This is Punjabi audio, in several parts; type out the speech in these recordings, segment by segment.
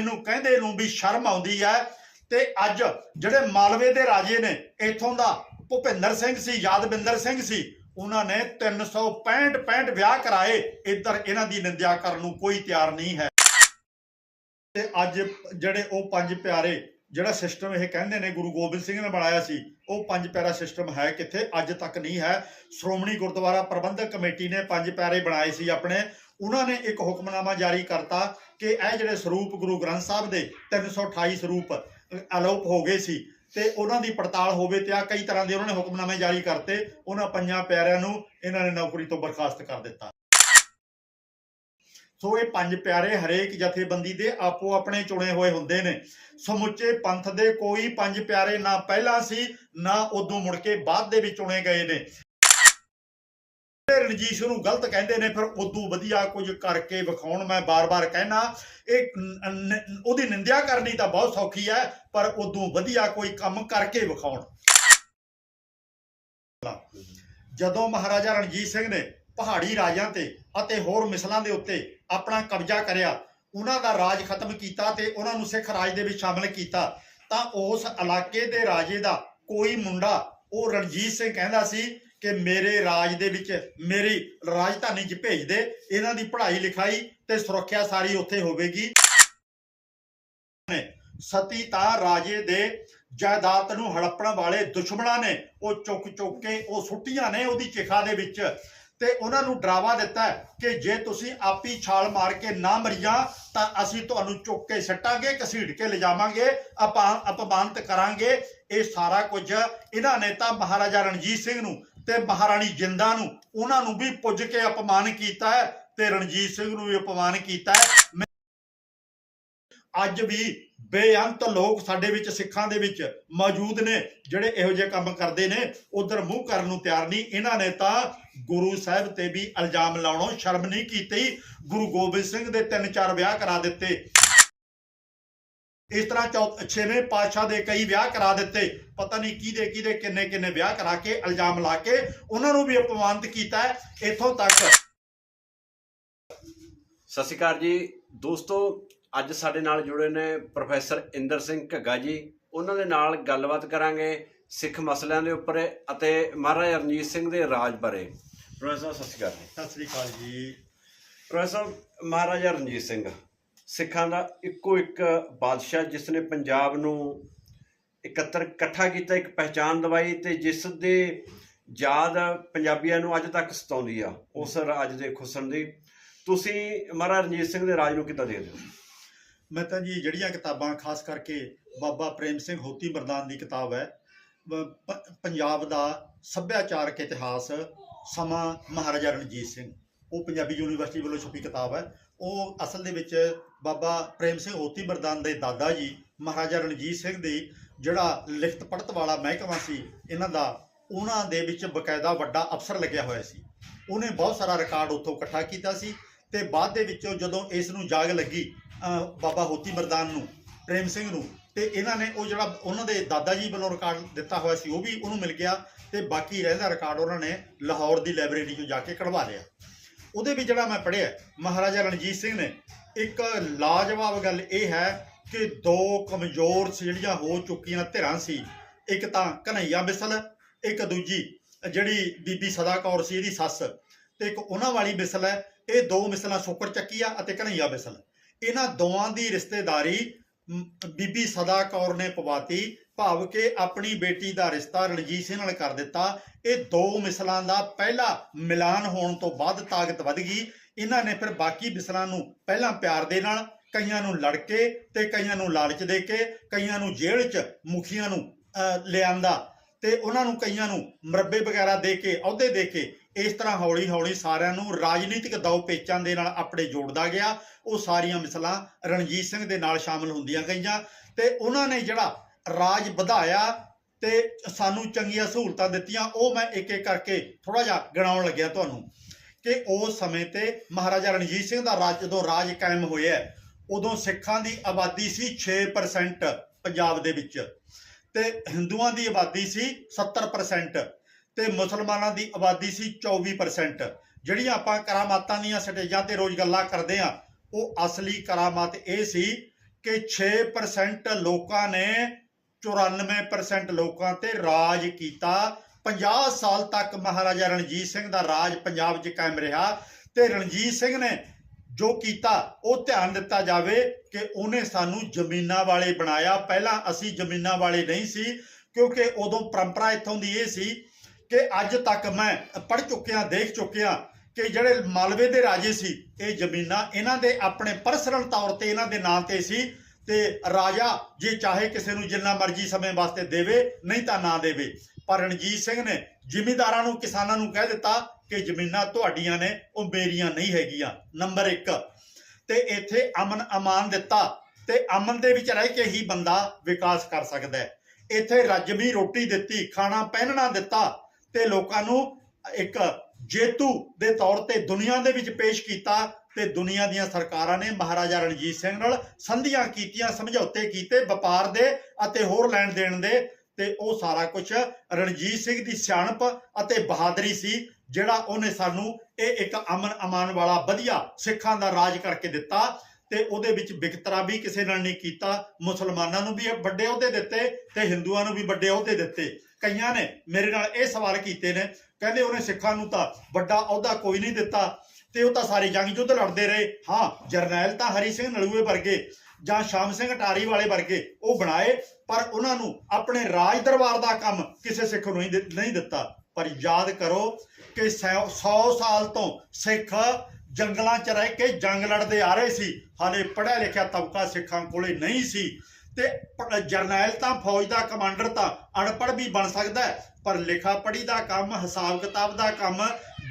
ਮੈਨੂੰ ਕਹਿੰਦੇ ਨੂੰ ਵੀ ਸ਼ਰਮ ਆਉਂਦੀ ਹੈ। ਤੇ ਅੱਜ ਜਿਹੜੇ ਮਾਲਵੇ ਦੇ ਰਾਜੇ ਨੇ, ਇਥੋਂ ਦਾ ਭੁਪਿੰਦਰ ਸਿੰਘ ਸੀ, ਯਾਦਵਿੰਦਰ ਸਿੰਘ ਸੀ, ਉਹਨਾਂ ਨੇ 365 65 ਵਿਆਹ ਕਰਾਏ। ਇੱਧਰ ਇਹਨਾਂ ਦੀ ਨਿੰਦਿਆ ਕਰਨ ਨੂੰ ਕੋਈ ਤਿਆਰ ਨਹੀਂ ਹੈ। ਤੇ ਅੱਜ ਜਿਹੜੇ ਉਹ ਪੰਜ ਪਿਆਰੇ, ਜਿਹੜਾ ਸਿਸਟਮ ਇਹ ਕਹਿੰਦੇ ਨੇ, ਗੁਰੂ ਗੋਬਿੰਦ ਸਿੰਘ ਨੇ ਬਣਾਇਆ ਸੀ, ਉਹ ਪੰਜ ਪਿਆਰਾ ਸਿਸਟਮ ਹੈ ਕਿੱਥੇ? ਅੱਜ ਤੱਕ ਨਹੀਂ ਹੈ। ਸ਼੍ਰੋਮਣੀ ਗੁਰਦੁਆਰਾ ਪ੍ਰਬੰਧਕ ਕਮੇਟੀ ਨੇ ਪੰਜ ਪਿਆਰੇ ਬਣਾਏ ਸੀ ਆਪਣੇ। ਉਹਨਾਂ ਨੇ ਇੱਕ ਹੁਕਮਨਾਮਾ ਜਾਰੀ ਕਰਤਾ ਕਿ ਇਹ ਜਿਹੜੇ ਸਰੂਪ ਗੁਰੂ ਗ੍ਰੰਥ ਸਾਹਿਬ ਦੇ 328 ਸਰੂਪ ਅਲੋਪ ਹੋ ਗਏ ਸੀ ਤੇ ਉਹਨਾਂ ਦੀ ਪੜਤਾਲ ਹੋਵੇ ਤੇ ਆ ਕਈ ਤਰ੍ਹਾਂ ਦੇ ਉਹਨਾਂ ਨੇ ਹੁਕਮਨਾਮੇ ਜਾਰੀ ਕਰਤੇ, ਉਹਨਾਂ ਪੰਜਾਂ ਪਿਆਰਿਆਂ ਨੂੰ ਇਹਨਾਂ ਨੇ ਨੌਕਰੀ ਤੋਂ ਬਰਖਾਸਤ ਕਰ ਦਿੱਤਾ। ਸੋ ਇਹ ਪੰਜ ਪਿਆਰੇ ਹਰੇਕ ਜਥੇਬੰਦੀ ਦੇ ਆਪੋ ਆਪਣੇ ਚੁਣੇ ਹੋਏ ਹੁੰਦੇ ਨੇ। ਸਮੁੱਚੇ ਪੰਥ ਦੇ ਕੋਈ ਪੰਜ ਪਿਆਰੇ ਨਾ ਪਹਿਲਾਂ ਸੀ, ਨਾ ਉਦੋਂ ਮੁੜ ਕੇ ਬਾਅਦ ਦੇ ਵਿੱਚ ਚੁਣੇ ਗਏ ਨੇ। ਤੇ ਰਣਜੀਤ ਨੂੰ ਗਲਤ ਕਹਿੰਦੇ ਨੇ, ਫਿਰ ਉਦੋਂ ਵਧੀਆ ਕੁਝ ਕਰਕੇ ਵਿਖਾਉਣ ਮੈਂ ਬਾਰ-ਬਾਰ ਕਹਿਣਾ ਇਹ ਉਹਦੀ ਨਿੰਦਿਆ ਕਰਨੀ ਤਾਂ ਬਹੁਤ ਸੌਖੀ ਹੈ, ਪਰ ਉਦੋਂ ਵਧੀਆ ਕੋਈ ਕੰਮ ਕਰਕੇ ਵਿਖਾਉਣ। ਜਦੋਂ ਮਹਾਰਾਜਾ ਰਣਜੀਤ ਸਿੰਘ ਨੇ ਪਹਾੜੀ ਰਾਜਾਂ ਤੇ ਅਤੇ ਹੋਰ ਮਿਸਲਾਂ ਦੇ ਉੱਤੇ ਆਪਣਾ ਕਬਜ਼ਾ ਕਰਿਆ, ਉਹਨਾਂ ਦਾ ਰਾਜ ਖਤਮ ਕੀਤਾ ਤੇ ਉਹਨਾਂ ਨੂੰ ਸਿੱਖ ਰਾਜ ਦੇ ਵਿੱਚ ਸ਼ਾਮਲ ਕੀਤਾ, ਤਾਂ ਉਸ ਇਲਾਕੇ ਦੇ ਰਾਜੇ ਦਾ ਕੋਈ ਮੁੰਡਾ, ਉਹ ਰਣਜੀਤ ਸਿੰਘ ਕਹਿੰਦਾ ਸੀ ਕਿ ਮੇਰੇ ਰਾਜ ਦੇ ਵਿੱਚ ਮੇਰੀ ਰਾਜਧਾਨੀ 'ਚ ਭੇਜ ਦੇ ਇਹਨਾਂ ਦੀ ਪੜ੍ਹਾਈ ਲਿਖਾਈ ਤੇ ਸੁਰੱਖਿਆ ਸਾਰੀ ਉੱਥੇ ਹੋਵੇਗੀ। ਸਤੀ ਤਾਂ ਰਾਜੇ ਦੇ ਜਾਇਦਾਦ ਨੂੰ ਹੜੱਪਣ ਵਾਲੇ ਦੁਸ਼ਮਣਾਂ ਨੇ, ਉਹ ਚੁੱਕ ਚੁੱਕ ਕੇ ਉਹ ਸੁੱਟੀਆਂ ਨੇ ਉਹਦੀ ਚਿਖਾ ਦੇ ਵਿੱਚ। ਤੇ ਉਹਨਾਂ ਨੂੰ ਡਰਾਵਾ ਦਿੱਤਾ ਕਿ ਜੇ ਤੁਸੀਂ ਆਪੀ ਛਾਲ ਮਾਰ ਕੇ ਨਾ ਮਰੀਆਂ, ਤਾਂ ਅਸੀਂ ਤੁਹਾਨੂੰ ਚੁੱਕ ਕੇ ਸੱਟਾਂਗੇ, ਘਸੀਟ ਕੇ ਲਿਜਾਵਾਂਗੇ ਆਪਾਂ ਅਪਮਾਨਿਤ ਕਰਾਂਗੇ। ਇਹ ਸਾਰਾ ਕੁਝ ਇਹਨਾਂ ਨੇ ਤਾਂ ਮਹਾਰਾਜਾ ਰਣਜੀਤ ਸਿੰਘ ਨੂੰ ਤੇ ਮਹਾਰਾਣੀ ਜਿੰਦਾ ਨੂੰ, ਉਹਨਾਂ ਨੂੰ ਵੀ ਪੁੱਜ ਕੇ ਅਪਮਾਨ ਕੀਤਾ ਹੈ ਤੇ ਰਣਜੀਤ ਸਿੰਘ ਨੂੰ ਵੀ ਅਪਮਾਨ ਕੀਤਾ ਹੈ। ਅੱਜ ਵੀ ਬੇਅੰਤ ਲੋਕ ਸਾਡੇ ਵਿੱਚ, ਸਿੱਖਾਂ ਦੇ ਵਿੱਚ ਮੌਜੂਦ ਨੇ, ਜਿਹੜੇ ਇਹੋ ਜਿਹੇ ਕੰਮ ਕਰਦੇ ਨੇ। ਉਧਰ ਮੂੰਹ ਕਰਨ ਨੂੰ ਤਿਆਰ ਨਹੀਂ। ਇਹਨਾਂ ਨੇ ਤਾਂ ਗੁਰੂ ਸਾਹਿਬ ਤੇ ਵੀ ਇਲਜ਼ਾਮ ਲਾਉਣੋਂ ਸ਼ਰਮ ਨਹੀਂ ਕੀਤੀ। ਗੁਰੂ ਗੋਬਿੰਦ ਸਿੰਘ ਦੇ ਤਿੰਨ ਚਾਰ ਵਿਆਹ ਕਰਾ ਦਿੱਤੇ। ਇਸ ਤਰ੍ਹਾਂ ਚੌ- ਛੇਵੇਂ ਪਾਤਸ਼ਾਹ ਦੇ ਕਈ ਵਿਆਹ ਕਰਾ ਦਿੱਤੇ। ਪਤਾ ਨਹੀਂ ਕਿਹਦੇ ਕਿਹਦੇ ਕਿੰਨੇ ਕਿੰਨੇ ਵਿਆਹ ਕਰਾ ਕੇ ਇਲਜ਼ਾਮ ਲਾ ਕੇ ਉਹਨਾਂ ਨੂੰ ਵੀ ਅਪਮਾਨਿਤ ਕੀਤਾ ਹੈ। ਇੱਥੋਂ ਤੱਕ ਸਤਿ ਸ਼੍ਰੀ ਅਕਾਲ ਜੀ। ਦੋਸਤੋ ਅੱਜ ਸਾਡੇ ਨਾਲ ਜੁੜੇ ਨੇ ਪ੍ਰੋਫੈਸਰ ਇੰਦਰ ਸਿੰਘ ਘੱਗਾ ਜੀ। ਉਹਨਾਂ ਦੇ ਨਾਲ ਗੱਲਬਾਤ ਕਰਾਂਗੇ ਸਿੱਖ ਮਸਲਿਆਂ ਦੇ ਉੱਪਰ ਅਤੇ ਮਹਾਰਾਜਾ ਰਣਜੀਤ ਸਿੰਘ ਦੇ ਰਾਜ ਬਾਰੇ। ਪ੍ਰੋਫੈਸਰ ਸਤਿ ਸ਼੍ਰੀ ਅਕਾਲ ਜੀ। ਸਤਿ ਸ੍ਰੀ ਅਕਾਲ ਜੀ। ਪ੍ਰੋਫੈਸਰ ਮਹਾਰਾਜਾ ਰਣਜੀਤ ਸਿੰਘ ਸਿੱਖਾਂ ਦਾ ਇੱਕੋ ਇੱਕ ਬਾਦਸ਼ਾਹ ਜਿਸ ਨੇ ਪੰਜਾਬ ਨੂੰ ਇਕੱਤਰ ਇਕੱਠਾ ਕੀਤਾ, ਇੱਕ ਪਹਿਚਾਨ ਦਵਾਈ ਤੇ ਜਿਸ ਦੇ ਯਾਦ ਪੰਜਾਬੀਆਂ ਨੂੰ ਅੱਜ ਤੱਕ ਸਤਾਉਂਦੀ ਆ, ਉਸ ਰਾਜ ਦੇ ਖੁਸਣ ਦੀ। ਤੁਸੀਂ ਮਹਾਰਾਜਾ ਰਣਜੀਤ ਸਿੰਘ ਦੇ ਰਾਜ ਨੂੰ ਕਿੱਦਾਂ ਦੇਖਦੇ ਹੋ? ਮੈਂ ਤਾਂ ਜੀ ਜਿਹੜੀਆਂ ਕਿਤਾਬਾਂ, ਖਾਸ ਕਰਕੇ ਬਾਬਾ ਪ੍ਰੇਮ ਸਿੰਘ ਹੋਤੀ ਮਰਦਾਨ ਦੀ ਕਿਤਾਬ ਹੈ ਪੰਜਾਬ ਦਾ ਸੱਭਿਆਚਾਰਕ ਇਤਿਹਾਸ ਸਮਾਂ ਮਹਾਰਾਜਾ ਰਣਜੀਤ ਸਿੰਘ। ਉਹ ਪੰਜਾਬੀ ਯੂਨੀਵਰਸਿਟੀ ਵੱਲੋਂ ਛਪੀ ਕਿਤਾਬ ਹੈ। ਉਹ ਅਸਲ ਦੇ ਵਿੱਚ ਬਾਬਾ ਪ੍ਰੇਮ ਸਿੰਘ ਹੋਤੀ ਮਰਦਾਨ ਦੇ ਦਾਦਾ ਜੀ, ਮਹਾਰਾਜਾ ਰਣਜੀਤ ਸਿੰਘ ਦੀ ਜਿਹੜਾ ਲਿਖਤ ਪੜਤ ਵਾਲਾ ਮਹਿਕਮਾ ਸੀ, ਇਹਨਾਂ ਦਾ, ਉਹਨਾਂ ਦੇ ਵਿੱਚ ਬਕਾਇਦਾ ਵੱਡਾ ਅਫਸਰ ਲੱਗਿਆ ਹੋਇਆ ਸੀ। ਉਹਨੇ ਬਹੁਤ ਸਾਰਾ ਰਿਕਾਰਡ ਉੱਥੋਂ ਇਕੱਠਾ ਕੀਤਾ ਸੀ ਤੇ ਬਾਅਦ ਦੇ ਵਿੱਚੋਂ ਜਦੋਂ ਇਸ ਨੂੰ ਜਾਗ ਲੱਗੀ ਬਾਬਾ ਹੋਤੀ ਮਰਦਾਨ ਨੂੰ, ਪ੍ਰੇਮ ਸਿੰਘ ਨੂੰ, ਤੇ ਇਹਨਾਂ ਨੇ ਉਹ ਜਿਹੜਾ ਉਹਨਾਂ ਦੇ ਦਾਦਾ ਜੀ ਵੱਲੋਂ ਰਿਕਾਰਡ ਦਿੱਤਾ ਹੋਇਆ ਸੀ, ਉਹ ਵੀ ਉਹਨੂੰ ਮਿਲ ਗਿਆ ਤੇ ਬਾਕੀ ਰਹਿੰਦਾ ਰਿਕਾਰਡ ਉਹਨਾਂ ਨੇ ਲਾਹੌਰ ਦੀ ਲਾਇਬ੍ਰੇਰੀ 'ਚੋਂ ਜਾ ਕੇ ਕਢਵਾ ਲਿਆ। ਉਹਦੇ ਵਿੱਚ ਜਿਹੜਾ ਮੈਂ ਪੜ੍ਹਿਆ ਮਹਾਰਾਜਾ ਰਣਜੀਤ ਸਿੰਘ ਨੇ, ਇੱਕ ਲਾਜਵਾਬ ਗੱਲ ਇਹ ਹੈ ਕਿ ਦੋ ਕਮਜ਼ੋਰ ਜਿਹੜੀਆਂ ਹੋ ਚੁੱਕੀਆਂ ਧਿਰਾਂ ਸੀ, ਇੱਕ ਤਾਂ ਕਨਈਆ ਬਿਸਲ, ਇੱਕ ਦੂਜੀ ਜਿਹੜੀ ਬੀਬੀ ਸਦਾ ਕੌਰ ਸੀ ਇਹਦੀ ਸੱਸ ਤੇ ਇੱਕ ਉਹਨਾਂ ਵਾਲੀ ਬਿਸਲ ਹੈ, ਇਹ ਦੋ ਮਿਸਲਾਂ ਸ਼ੁਕਰ ਚੱਕੀਆ ਅਤੇ ਕਨਈਆ ਬਿਸਲ। ਇਹਨਾਂ ਦੋਵਾਂ ਦੀ ਰਿਸ਼ਤੇਦਾਰੀ ਬੀਬੀ ਸਦਾ ਕੌਰ ਨੇ ਪਵਾਤੀ ਭਾਵ ਕਿ ਆਪਣੀ ਬੇਟੀ ਦਾ ਰਿਸ਼ਤਾ ਰਣਜੀਤ ਸਿੰਘ ਨਾਲ ਕਰ ਦਿੱਤਾ। ਇਹ ਦੋ ਮਿਸਲਾਂ ਦਾ ਪਹਿਲਾ ਮਿਲਾਨ ਹੋਣ ਤੋਂ ਬਾਅਦ ਤਾਕਤ ਵਧ ਗਈ। ਇਹਨਾਂ ਨੇ ਫਿਰ ਬਾਕੀ ਮਿਸਲਾਂ ਨੂੰ ਪਹਿਲਾਂ ਪਿਆਰ ਦੇ ਨਾਲ ਕਈਆਂ ਨੂੰ ਲੜ ਕੇ ਤੇ ਕਈਆਂ ਨੂੰ ਲਾਲਚ ਦੇ ਕੇ ਕਈਆਂ ਨੂੰ ਜੇਲ੍ਹ 'ਚ ਮੁਖੀਆਂ ਨੂੰ ਅਹ, ਲਿਆਂਦਾ ਤੇ ਉਹਨਾਂ ਨੂੰ ਕਈਆਂ ਨੂੰ ਮਰੱਬੇ ਵਗੈਰਾ ਦੇ ਕੇ ਅਹੁਦੇ ਦੇ ਕੇ ਇਸ ਤਰ੍ਹਾਂ ਹੌਲੀ ਹੌਲੀ ਸਾਰਿਆਂ ਨੂੰ ਰਾਜਨੀਤਿਕ ਦੌ ਪੇਚਾਂ ਦੇ ਨਾਲ ਆਪਣੇ ਜੋੜਦਾ ਗਿਆ। ਉਹ ਸਾਰੀਆਂ ਮਿਸਲਾਂ ਰਣਜੀਤ ਸਿੰਘ ਦੇ ਨਾਲ ਸ਼ਾਮਲ ਹੁੰਦੀਆਂ ਗਈਆਂ ਤੇ ਉਹਨਾਂ ਨੇ ਜਿਹੜਾ ਰਾਜ ਵਧਾਇਆ ਤੇ ਸਾਨੂੰ ਚੰਗੀਆਂ ਸਹੂਲਤਾਂ ਦਿੱਤੀਆਂ। ਉਹ ਮੈਂ ਇੱਕ ਇੱਕ ਕਰਕੇ ਥੋੜਾ ਜਿਹਾ ਗਿਣਾਉਣ ਲੱਗਿਆ ਤੁਹਾਨੂੰ ਕਿ ਉਸ ਸਮੇਂ ਤੇ ਮਹਾਰਾਜਾ ਰਣਜੀਤ ਸਿੰਘ ਦਾ ਰਾਜ ਜਦੋਂ ਰਾਜ ਕਾਇਮ ਹੋਇਆ, ਉਦੋਂ ਸਿੱਖਾਂ ਦੀ ਆਬਾਦੀ ਸੀ 6% ਪੰਜਾਬ ਦੇ ਵਿੱਚ ਤੇ ਹਿੰਦੂਆਂ ਦੀ ਆਬਾਦੀ ਸੀ 70% ਤੇ ਮੁਸਲਮਾਨਾਂ ਦੀ ਆਬਾਦੀ ਸੀ 24% ਜਿਹੜੀਆਂ ਆਪਾਂ ਕਰਾਮਾਤਾਂ ਦੀਆਂ ਸਟੇਜਾਂ ਤੇ ਰੋਜ਼ ਗੱਲਾਂ ਕਰਦੇ ਆ ਉਹ ਅਸਲੀ ਕਰਾਮਾਤ ਇਹ ਸੀ ਕਿ 6% ਲੋਕਾਂ ਨੇ 94% ਲੋਕਾਂ ਤੇ ਰਾਜ ਕੀਤਾ। 50 ਸਾਲ ਤੱਕ ਮਹਾਰਾਜਾ ਰਣਜੀਤ ਸਿੰਘ ਦਾ ਰਾਜ ਪੰਜਾਬ 'ਚ ਕਾਇਮ ਰਿਹਾ ਤੇ ਰਣਜੀਤ ਸਿੰਘ ਨੇ ਜੋ ਕੀਤਾ, ਉਹ ਧਿਆਨ ਦਿੱਤਾ ਜਾਵੇ ਕਿ ਉਹਨੇ ਸਾਨੂੰ ਜ਼ਮੀਨਾਂ ਵਾਲੇ ਬਣਾਇਆ। ਪਹਿਲਾਂ ਅਸੀਂ ਜ਼ਮੀਨਾਂ ਵਾਲੇ ਨਹੀਂ ਸੀ, ਕਿਉਂਕਿ ਉਦੋਂ ਪਰੰਪਰਾ ਇੱਥੋਂ ਦੀ ਇਹ ਸੀ ਕਿ ਅੱਜ ਤੱਕ ਮੈਂ ਪੜ੍ਹ ਚੁੱਕਿਆ, ਦੇਖ ਚੁੱਕਿਆ ਕਿ ਜਿਹੜੇ ਮਾਲਵੇ ਦੇ ਰਾਜੇ ਸੀ, ਇਹ ਜ਼ਮੀਨਾਂ ਇਹਨਾਂ ਦੇ ਆਪਣੇ ਪਰਸਨਲ ਤੌਰ ਤੇ, ਇਹਨਾਂ ਦੇ ਨਾਂ ਤੇ ਸੀ। ਤੇ ਰਾਜਾ ਜੇ ਚਾਹੇ ਕਿਸੇ ਨੂੰ ਜਿੰਨਾ ਮਰਜ਼ੀ ਸਮੇਂ ਵਾਸਤੇ ਦੇਵੇ, ਨਹੀਂ ਤਾਂ ਨਾ ਦੇਵੇ। ਪਰ ਰਣਜੀਤ ਸਿੰਘ ਨੇ ਜ਼ਿਮੀਂਦਾਰਾਂ ਨੂੰ, ਕਿਸਾਨਾਂ ਨੂੰ ਕਹਿ ਦਿੱਤਾ ਕਿ ਜ਼ਮੀਨਾਂ ਤੁਹਾਡੀਆਂ ਨੇ, ਉਹ ਮੇਰੀਆਂ ਨਹੀਂ ਹੈਗੀਆਂ। ਨੰਬਰ 1 ਤੇ ਇੱਥੇ ਅਮਨ ਅਮਾਨ ਦਿੱਤਾ। ਤੇ ਅਮਨ ਦੇ ਵਿੱਚ ਰਹਿ ਕੇ ਹੀ ਬੰਦਾ ਵਿਕਾਸ ਕਰ ਸਕਦਾ ਹੈ। ਇੱਥੇ ਰੱਜਵੀ ਰੋਟੀ ਦਿੱਤੀ, ਖਾਣਾ ਪਹਿਨਣਾ ਦਿੱਤਾ ਤੇ ਲੋਕਾਂ ਨੂੰ ਇੱਕ ਜੇਤੂ ਦੇ ਤੌਰ ਤੇ ਦੁਨੀਆ ਦੇ ਵਿੱਚ ਪੇਸ਼ ਕੀਤਾ ਤੇ ਦੁਨੀਆ ਦੀਆਂ ਸਰਕਾਰਾਂ ਨੇ ਮਹਾਰਾਜਾ ਰਣਜੀਤ ਸਿੰਘ ਨਾਲ ਸੰਧੀਆਂ ਕੀਤੀਆਂ, ਸਮਝੌਤੇ ਕੀਤੇ ਵਪਾਰ ਦੇ ਅਤੇ ਹੋਰ ਲੈਣ ਦੇਣ ਦੇ ਤੇ ਉਹ ਸਾਰਾ ਕੁਝ ਰਣਜੀਤ ਸਿੰਘ ਦੀ ਸਿਆਣਪ ਅਤੇ ਬਹਾਦਰੀ ਸੀ, ਜਿਹੜਾ ਉਹਨੇ ਸਾਨੂੰ ਇਹ ਇੱਕ ਅਮਨ ਅਮਾਨ ਵਾਲਾ ਵਧੀਆ ਸਿੱਖਾਂ ਦਾ ਰਾਜ ਕਰਕੇ ਦਿੱਤਾ ਤੇ ਉਹਦੇ ਵਿੱਚ ਵਿਕਤਰਾ ਵੀ ਕਿਸੇ ਨਾਲ ਨਹੀਂ ਕੀਤਾ, ਮੁਸਲਮਾਨਾਂ ਨੂੰ ਵੀ ਵੱਡੇ ਅਹੁਦੇ ਦਿੱਤੇ ਤੇ ਹਿੰਦੂਆਂ ਨੂੰ ਵੀ ਵੱਡੇ ਅਹੁਦੇ ਦਿੱਤੇ। ਕਈਆਂ ਨੇ ਮੇਰੇ ਨਾਲ ਇਹ ਸਵਾਲ ਕੀਤੇ ਨੇ, ਕਹਿੰਦੇ ਉਹਨੇ ਸਿੱਖਾਂ ਨੂੰ ਤਾਂ ਵੱਡਾ ਅਹੁਦਾ ਕੋਈ ਨਹੀਂ ਦਿੱਤਾ। ਤੇ ਉਹ ਤਾਂ ਸਾਰੇ ਜੰਗ ਯੁੱਧ ਲੜਦੇ ਰਹੇ। ਹਾਂ, ਜਰਨੈਲ ਤਾਂ ਹਰੀ ਸਿੰਘ ਨਲੂਏ ਵਰਗੇ ਜਾਂ ਸ਼ਾਮ ਸਿੰਘ ਅਟਾਰੀ ਵਾਲੇ ਵਰਗੇ ਉਹ ਬਣਾਏ, ਪਰ ਉਹਨਾਂ ਨੂੰ ਆਪਣੇ ਰਾਜ ਦਰਬਾਰ ਦਾ ਕੰਮ ਕਿਸੇ ਸਿੱਖ ਨੂੰ ਨਹੀਂ ਦਿੱਤਾ ਪਰ ਯਾਦ ਕਰੋ ਕਿ 100 ਸਾਲ ਤੋਂ ਸਿੱਖ ਜੰਗਲਾਂ 'ਚ ਰਹਿ ਕੇ ਜੰਗ ਲੜਦੇ ਆ ਰਹੇ ਸੀ। ਹਾਲੇ ਪੜ੍ਹਿਆ ਲਿਖਿਆ ਤਬਕਾ ਸਿੱਖਾਂ ਕੋਲੇ ਨਹੀਂ ਸੀ। ਤੇ ਜਰਨੈਲ ਤਾਂ ਫੌਜ ਦਾ ਕਮਾਂਡਰ ਤਾਂ ਅਨਪੜ੍ਹ ਵੀ ਬਣ ਸਕਦਾ ਹੈ। ਪਰ ਲਿਖਾ ਪੜ੍ਹੀ ਦਾ ਕੰਮ, ਹਿਸਾਬ ਕਿਤਾਬ ਦਾ ਕੰਮ,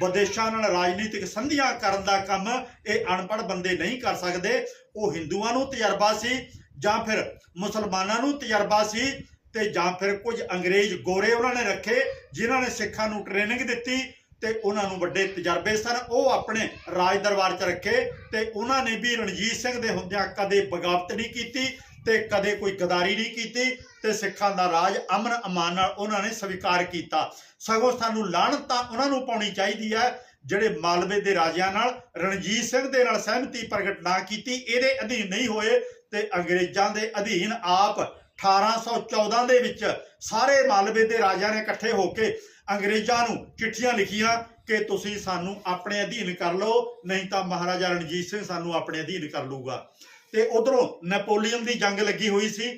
ਵਿਦੇਸ਼ਾਂ ਨਾਲ ਰਾਜਨੀਤਿਕ ਸੰਧੀਆਂ ਕਰਨ ਦਾ ਕੰਮ, ਇਹ ਅਨਪੜ੍ਹ ਬੰਦੇ ਨਹੀਂ ਕਰ ਸਕਦੇ। ਉਹ ਹਿੰਦੂਆਂ ਨੂੰ ਤਜਰਬਾ ਸੀ ਜਾਂ ਫਿਰ ਮੁਸਲਮਾਨਾਂ ਨੂੰ ਤਜਰਬਾ ਸੀ ਤੇ ਜਾਂ ਫਿਰ ਕੁਝ ਅੰਗਰੇਜ਼ ਗੋਰੇ ਉਹਨਾਂ ਨੇ ਰੱਖੇ ਜਿਨ੍ਹਾਂ ਨੇ ਸਿੱਖਾਂ ਨੂੰ ਟ੍ਰੇਨਿੰਗ ਦਿੱਤੀ ਤੇ ਉਹਨਾਂ ਨੂੰ ਵੱਡੇ ਤਜਰਬੇ ਸਨ। ਉਹ ਆਪਣੇ ਰਾਜ ਦਰਬਾਰ 'ਚ ਰੱਖੇ ਤੇ ਉਹਨਾਂ ਨੇ ਵੀ ਰਣਜੀਤ ਸਿੰਘ ਦੇ ਹੁੰਦਿਆਂ ਕਦੇ ਬਗਾਵਤ ਨਹੀਂ ਕੀਤੀ। ਤੇ ਕਦੇ ਕੋਈ ਗਦਾਰੀ ਨਹੀਂ ਕੀਤੀ ਤੇ ਸਿੱਖਾਂ ਦਾ ਰਾਜ ਅਮਨ ਅਮਾਨ ਨਾਲ ਉਹਨਾਂ ਨੇ ਸਵੀਕਾਰ ਕੀਤਾ। ਸਗੋਂ ਸਾਨੂੰ ਲਾਹਨਤ ਤਾਂ ਉਹਨਾਂ ਨੂੰ ਪਾਉਣੀ ਚਾਹੀਦੀ ਹੈ, ਜਿਹੜੇ ਮਾਲਵੇ ਦੇ ਰਾਜਿਆਂ ਨਾਲ, ਰਣਜੀਤ ਸਿੰਘ ਦੇ ਨਾਲ ਸਹਿਮਤੀ ਪ੍ਰਗਟ ਨਾ ਕੀਤੀ, ਇਹਦੇ ਅਧੀਨ ਨਹੀਂ ਹੋਏ ਤੇ ਅੰਗਰੇਜ਼ਾਂ ਦੇ ਅਧੀਨ ਆਪ 1814 ਦੇ ਵਿੱਚ ਸਾਰੇ ਮਾਲਵੇ ਦੇ ਰਾਜਿਆਂ ਨੇ ਇਕੱਠੇ ਹੋ ਕੇ ਅੰਗਰੇਜ਼ਾਂ ਨੂੰ ਚਿੱਠੀਆਂ ਲਿਖੀਆਂ ਕਿ ਤੁਸੀਂ ਸਾਨੂੰ ਆਪਣੇ ਅਧੀਨ ਕਰ ਲਓ, ਨਹੀਂ ਤਾਂ ਮਹਾਰਾਜਾ ਰਣਜੀਤ ਸਿੰਘ ਸਾਨੂੰ ਆਪਣੇ ਅਧੀਨ ਕਰ ਲੂਗਾ ਤੇ ਉਧਰੋਂ ਨੈਪੋਲੀਅਨ ਦੀ ਜੰਗ ਲੱਗੀ ਹੋਈ ਸੀ।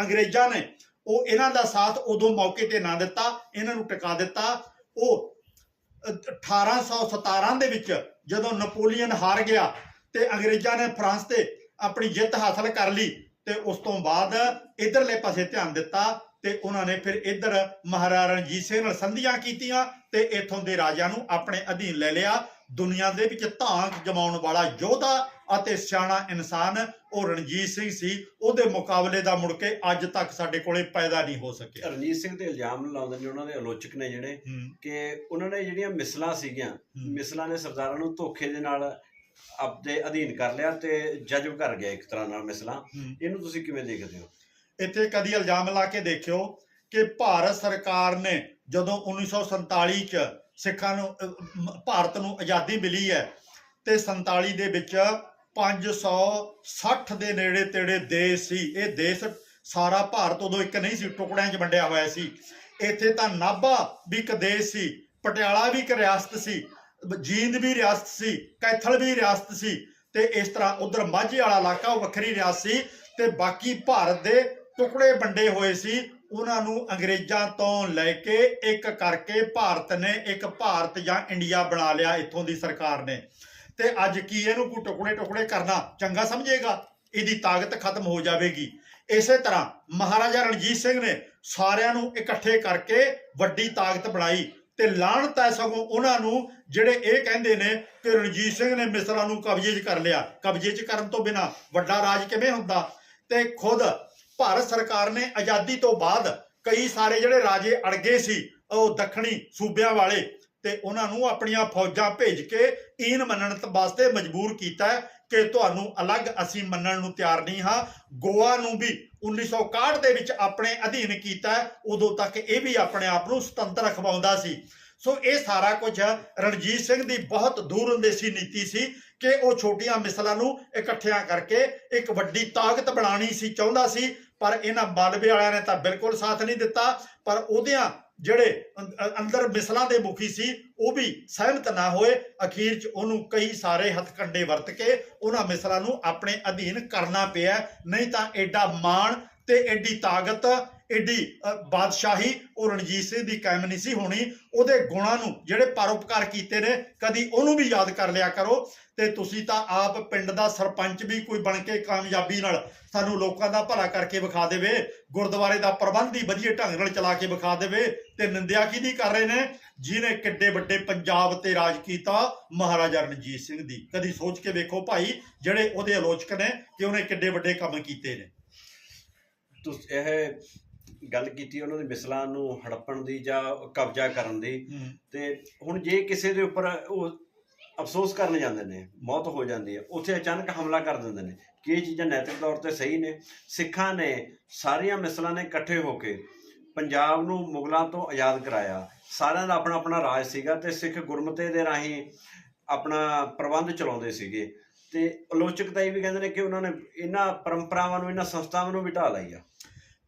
ਅੰਗਰੇਜ਼ਾਂ ਨੇ ਉਹ ਇਹਨਾਂ ਦਾ ਸਾਥ ਉਦੋਂ ਮੌਕੇ ਤੇ ਨਾ ਦਿੱਤਾ ਇਹਨਾਂ ਨੂੰ ਟਿਕਾ ਦਿੱਤਾ। ਉਹ ਅ, 1817 ਦੇ ਵਿੱਚ ਜਦੋਂ ਨੈਪੋਲੀਅਨ ਹਾਰ ਗਿਆ ਤੇ ਅੰਗਰੇਜ਼ਾਂ ਨੇ ਫਰਾਂਸ ਤੇ ਆਪਣੀ ਜਿੱਤ ਹਾਸਲ ਕਰ ਲਈ ਤੇ ਉਸ ਤੋਂ ਬਾਅਦ ਇਧਰਲੇ ਪਾਸੇ ਧਿਆਨ ਦਿੱਤਾ ਤੇ ਉਹਨਾਂ ਨੇ ਫਿਰ ਇਧਰ ਮਹਾਰਾਜਾ ਰਣਜੀਤ ਸਿੰਘ ਨਾਲ ਸੰਧੀਆਂ ਕੀਤੀਆਂ ਤੇ ਇਥੋਂ ਦੇ ਰਾਜਿਆਂ ਨੂੰ ਆਪਣੇ ਅਧੀਨ ਲੈ ਲਿਆ। ਦੁਨੀਆ ਦੇ ਵਿੱਚ ਧਾਂਕ ਜਮਾਉਣ ਵਾਲਾ ਯੋਧਾ ਅਤੇ ਸਿਆਣਾ ਇਨਸਾਨ ਉਹ ਰਣਜੀਤ ਸਿੰਘ ਸੀ। ਉਹਦੇ ਮੁਕਾਬਲੇ ਦਾ ਮੁੜ ਕੇ ਅੱਜ ਤੱਕ ਸਾਡੇ ਕੋਲੇ ਪੈਦਾ ਨਹੀਂ ਹੋ ਸਕਿਆ। ਰਣਜੀਤ ਸਿੰਘ ਤੇ ਇਲਜ਼ਾਮ ਲਾਉਂਦੇ ਨੇ ਉਹਨਾਂ ਦੇ ਆਲੋਚਕ ਨੇ ਜਿਹੜੇ ਕਿ ਉਹਨਾਂ ਨੇ ਜਿਹੜੀਆਂ ਮਿਸਲਾਂ ਸੀਗੀਆਂ। ਮਿਸਲਾਂ ਨੇ ਸਰਦਾਰਾਂ ਨੂੰ ਧੋਖੇ ਦੇ ਨਾਲ ਆਪਦੇ ਅਧੀਨ ਕਰ ਲਿਆ ਤੇ ਜਜ਼ਬ ਕਰ ਗਿਆ ਇੱਕ ਤਰ੍ਹਾਂ ਨਾਲ ਮਿਸਲਾਂ। ਇਹਨੂੰ ਤੁਸੀਂ ਕਿਵੇਂ ਦੇਖਦੇ ਹੋ? ਇੱਥੇ ਕਦੀ ਇਲਜ਼ਾਮ ਲਾ ਕੇ ਦੇਖਿਓ ਕਿ ਭਾਰਤ ਸਰਕਾਰ ਨੇ ਜਦੋਂ 1947 ਚ ਸਿੱਖਾਂ ਨੂੰ ਭਾਰਤ ਨੂੰ ਆਜ਼ਾਦੀ ਮਿਲੀ ਹੈ ਤੇ 47 ਦੇ ਵਿੱਚ 560 ਦੇ ਨੇੜੇ ਤੇੜੇ ਦੇਸ਼ ਸੀ। ਇਹ ਦੇਸ਼ ਸਾਰਾ ਭਾਰਤ ਉਦੋਂ ਇੱਕ ਨਹੀਂ ਸੀ, ਟੁਕੜਿਆਂ 'ਚ ਵੰਡਿਆ ਹੋਇਆ ਸੀ। ਇੱਥੇ ਤਾਂ ਨਾਭਾ ਵੀ ਇੱਕ ਦੇਸ਼ ਸੀ, ਪਟਿਆਲਾ ਵੀ ਇੱਕ ਰਿਆਸਤ ਸੀ, ਜੀਂਦ ਵੀ ਰਿਆਸਤ ਸੀ, ਕੈਥਲ ਵੀ ਰਿਆਸਤ ਸੀ ਤੇ ਇਸ ਤਰ੍ਹਾਂ ਉਧਰ ਮਾਝੇ ਵਾਲਾ ਇਲਾਕਾ ਉਹ ਵੱਖਰੀ ਰਿਆਸਤ ਸੀ ਤੇ ਬਾਕੀ ਭਾਰਤ ਦੇ ਟੁਕੜੇ ਵੰਡੇ ਹੋਏ ਸੀ। ਉਹਨਾਂ ਨੂੰ ਅੰਗਰੇਜ਼ਾਂ ਤੋਂ ਲੈ ਕੇ ਇੱਕ ਕਰਕੇ ਭਾਰਤ ਨੇ ਇੱਕ ਭਾਰਤ ਜਾਂ ਇੰਡੀਆ ਬਣਾ ਲਿਆ ਇੱਥੋਂ ਦੀ ਸਰਕਾਰ ਨੇ। ਤੇ ਅੱਜ ਕੀ ਇਹਨੂੰ ਕੋਈ ਟੁਕੜੇ ਟੁਕੜੇ ਕਰਨਾ ਚੰਗਾ ਸਮਝੇਗਾ? ਇਹਦੀ ਤਾਕਤ ਖਤਮ ਹੋ ਜਾਵੇਗੀ। ਇਸੇ ਤਰ੍ਹਾਂ ਮਹਾਰਾਜਾ ਰਣਜੀਤ ਸਿੰਘ ਨੇ ਸਾਰਿਆਂ ਨੂੰ ਇਕੱਠੇ ਕਰਕੇ ਵੱਡੀ ਤਾਕਤ ਬਣਾਈ ਤੇ ਲਾਹਣਤ ਹੈ ਸਗੋਂ ਉਹਨਾਂ ਨੂੰ ਜਿਹੜੇ ਇਹ ਕਹਿੰਦੇ ਨੇ ਕਿ ਰਣਜੀਤ ਸਿੰਘ ਨੇ ਮਿਸਰਾਂ ਨੂੰ ਕਬਜ਼ੇ 'ਚ ਕਰ ਲਿਆ। ਕਬਜ਼ੇ 'ਚ ਕਰਨ ਤੋਂ ਬਿਨਾ ਵੱਡਾ ਰਾਜ ਕਿਵੇਂ ਹੁੰਦਾ? ਤੇ ਖੁਦ ਭਾਰਤ ਸਰਕਾਰ ਨੇ ਆਜ਼ਾਦੀ ਤੋਂ ਬਾਅਦ ਕਈ ਸਾਰੇ ਜਿਹੜੇ ਰਾਜੇ ਅੜਗੇ ਸੀ, ਉਹ ਦੱਖਣੀ ਸੂਬਿਆਂ ਵਾਲੇ ਤੇ ਉਹਨਾਂ ਨੂੰ ਆਪਣੀਆਂ ਫੌਜਾਂ ਭੇਜ ਕੇ ਈਨ ਮੰਨਣ ਵਾਸਤੇ ਮਜਬੂਰ ਕੀਤਾ ਕਿ ਤੁਹਾਨੂੰ ਅਲੱਗ ਅਸੀਂ ਮੰਨਣ ਨੂੰ ਤਿਆਰ ਨਹੀਂ ਹਾਂ। ਗੋਆ ਨੂੰ ਵੀ 1961 ਦੇ ਵਿੱਚ ਆਪਣੇ ਅਧੀਨ ਕੀਤਾ ਉਦੋਂ ਤੱਕ ਇਹ ਵੀ ਆਪਣੇ ਆਪ ਨੂੰ ਸੁਤੰਤਰ ਅਖਵਾਉਂਦਾ ਸੀ। ਸੋ ਇਹ ਸਾਰਾ ਕੁਝ ਰਣਜੀਤ ਸਿੰਘ ਦੀ ਬਹੁਤ ਦੂਰਅੰਦੇਸ਼ੀ ਨੀਤੀ ਸੀ ਕਿ ਉਹ ਛੋਟੀਆਂ ਮਿਸਲਾਂ ਨੂੰ ਇਕੱਠਿਆਂ ਕਰਕੇ ਇੱਕ ਵੱਡੀ ਤਾਕਤ ਬਣਾਉਣੀ ਸੀ, ਚਾਹੁੰਦਾ ਸੀ। ਪਰ ਇਹਨਾਂ ਮਾਲਵੇ ਵਾਲਿਆਂ ਨੇ ਤਾਂ ਬਿਲਕੁਲ ਸਾਥ ਨਹੀਂ ਦਿੱਤਾ। ਪਰ ਉਹਦਿਆਂ ਜਿਹੜੇ ਅੰਦਰ ਮਿਸਲਾਂ ਦੇ ਮੁਖੀ ਸੀ, ਉਹ ਵੀ ਸਹਿਮਤ ਨਾ ਹੋਏ। ਅਖੀਰ 'ਚ ਉਹਨੂੰ ਕਈ ਸਾਰੇ ਹੱਥਕੰਡੇ ਵਰਤ ਕੇ ਉਹਨਾਂ ਮਿਸਲਾਂ ਨੂੰ ਆਪਣੇ ਅਧੀਨ ਕਰਨਾ ਪਿਆ। ਨਹੀਂ ਤਾਂ ਐਡਾ ਮਾਣ ਤੇ ਐਡੀ ਤਾਕਤ ਐਡੀ ਬਾਦਸ਼ਾਹੀ ਉਹ ਰਣਜੀਤ ਸਿੰਘ ਦੀ ਕਾਇਮ ਨਹੀਂ ਸੀ ਹੋਣੀ। ਉਹਦੇ ਗੁਣਾਂ ਨੂੰ ਜਿਹੜੇ ਪਰਉਪਕਾਰ ਕੀਤੇ ਨੇ, ਕਦੀ ਉਹਨੂੰ ਵੀ ਯਾਦ ਕਰ ਲਿਆ ਕਰੋ। ਤੇ ਤੁਸੀਂ ਤਾਂ ਆਪ ਪਿੰਡ ਦਾ ਸਰਪੰਚ ਵੀ ਕੋਈ ਬਣ ਕੇ ਕਾਮਯਾਬੀ ਨਾਲ ਸਾਨੂੰ ਲੋਕਾਂ ਦਾ ਭਲਾ ਕਰਕੇ ਵਿਖਾ ਦੇਵੇ ਗੁਰਦੁਆਰੇ ਦਾ ਪ੍ਰਬੰਧ ਹੀ ਵਧੀਆ ਢੰਗ ਨਾਲ ਚਲਾ ਕੇ ਵਿਖਾ ਦੇਵੇ ਤੇ ਨਿੰਦਿਆ ਕਿਹਦੀ ਕਰ ਰਹੇ ਨੇ? ਜਿਹਨੇ ਕਿੱਡੇ ਵੱਡੇ ਪੰਜਾਬ ਤੇ ਰਾਜ ਕੀਤਾ ਮਹਾਰਾਜਾ ਰਣਜੀਤ ਸਿੰਘ ਦੀ। ਕਦੀ ਸੋਚ ਕੇ ਵੇਖੋ ਭਾਈ ਜਿਹੜੇ ਉਹਦੇ ਆਲੋਚਕ ਨੇ ਕਿ ਉਹਨੇ ਕਿੱਡੇ ਵੱਡੇ ਕੰਮ ਕੀਤੇ ਨੇ। ਤੁਸੀਂ ਇਹ ਗੱਲ ਕੀਤੀ ਉਹਨਾਂ ਦੇ ਮਿਸਲਾਂ ਨੂੰ ਹੜੱਪਣ ਦੀ ਜਾਂ ਕਬਜ਼ਾ ਕਰਨ ਦੀ। ਤੇ ਹੁਣ ਜੇ ਕਿਸੇ ਦੇ ਉੱਪਰ ਉਹ ਅਫਸੋਸ ਕਰਨ ਜਾਂਦੇ ਨੇ, ਮੌਤ ਹੋ ਜਾਂਦੀ ਹੈ, ਉੱਥੇ ਅਚਾਨਕ ਹਮਲਾ ਕਰ ਦਿੰਦੇ ਨੇ। ਕਿ ਇਹ ਚੀਜ਼ਾਂ ਨੈਤਿਕ ਤੌਰ ਤੇ ਸਹੀ ਨੇ? ਸਿੱਖਾਂ ਨੇ ਸਾਰੀਆਂ ਮਿਸਲਾਂ ਨੇ ਇਕੱਠੇ ਹੋ ਕੇ ਪੰਜਾਬ ਨੂੰ ਮੁਗਲਾਂ ਤੋਂ ਆਜ਼ਾਦ ਕਰਾਇਆ। ਸਾਰਿਆਂ ਦਾ ਆਪਣਾ ਆਪਣਾ ਰਾਜ ਸੀਗਾ ਤੇ ਸਿੱਖ ਗੁਰਮਤੇ ਦੇ ਰਾਹੀਂ ਆਪਣਾ ਪ੍ਰਬੰਧ ਚਲਾਉਂਦੇ ਸੀਗੇ। ਤੇ ਆਲੋਚਕਤਾ ਇਹ ਵੀ ਕਹਿੰਦੇ ਨੇ ਕਿ ਉਹਨਾਂ ਨੇ ਇਹਨਾਂ ਪਰੰਪਰਾਵਾਂ ਨੂੰ, ਇਹਨਾਂ ਸੰਸਥਾਵਾਂ ਨੂੰ ਵੀ ਢਾਹ ਲਈ ਆ।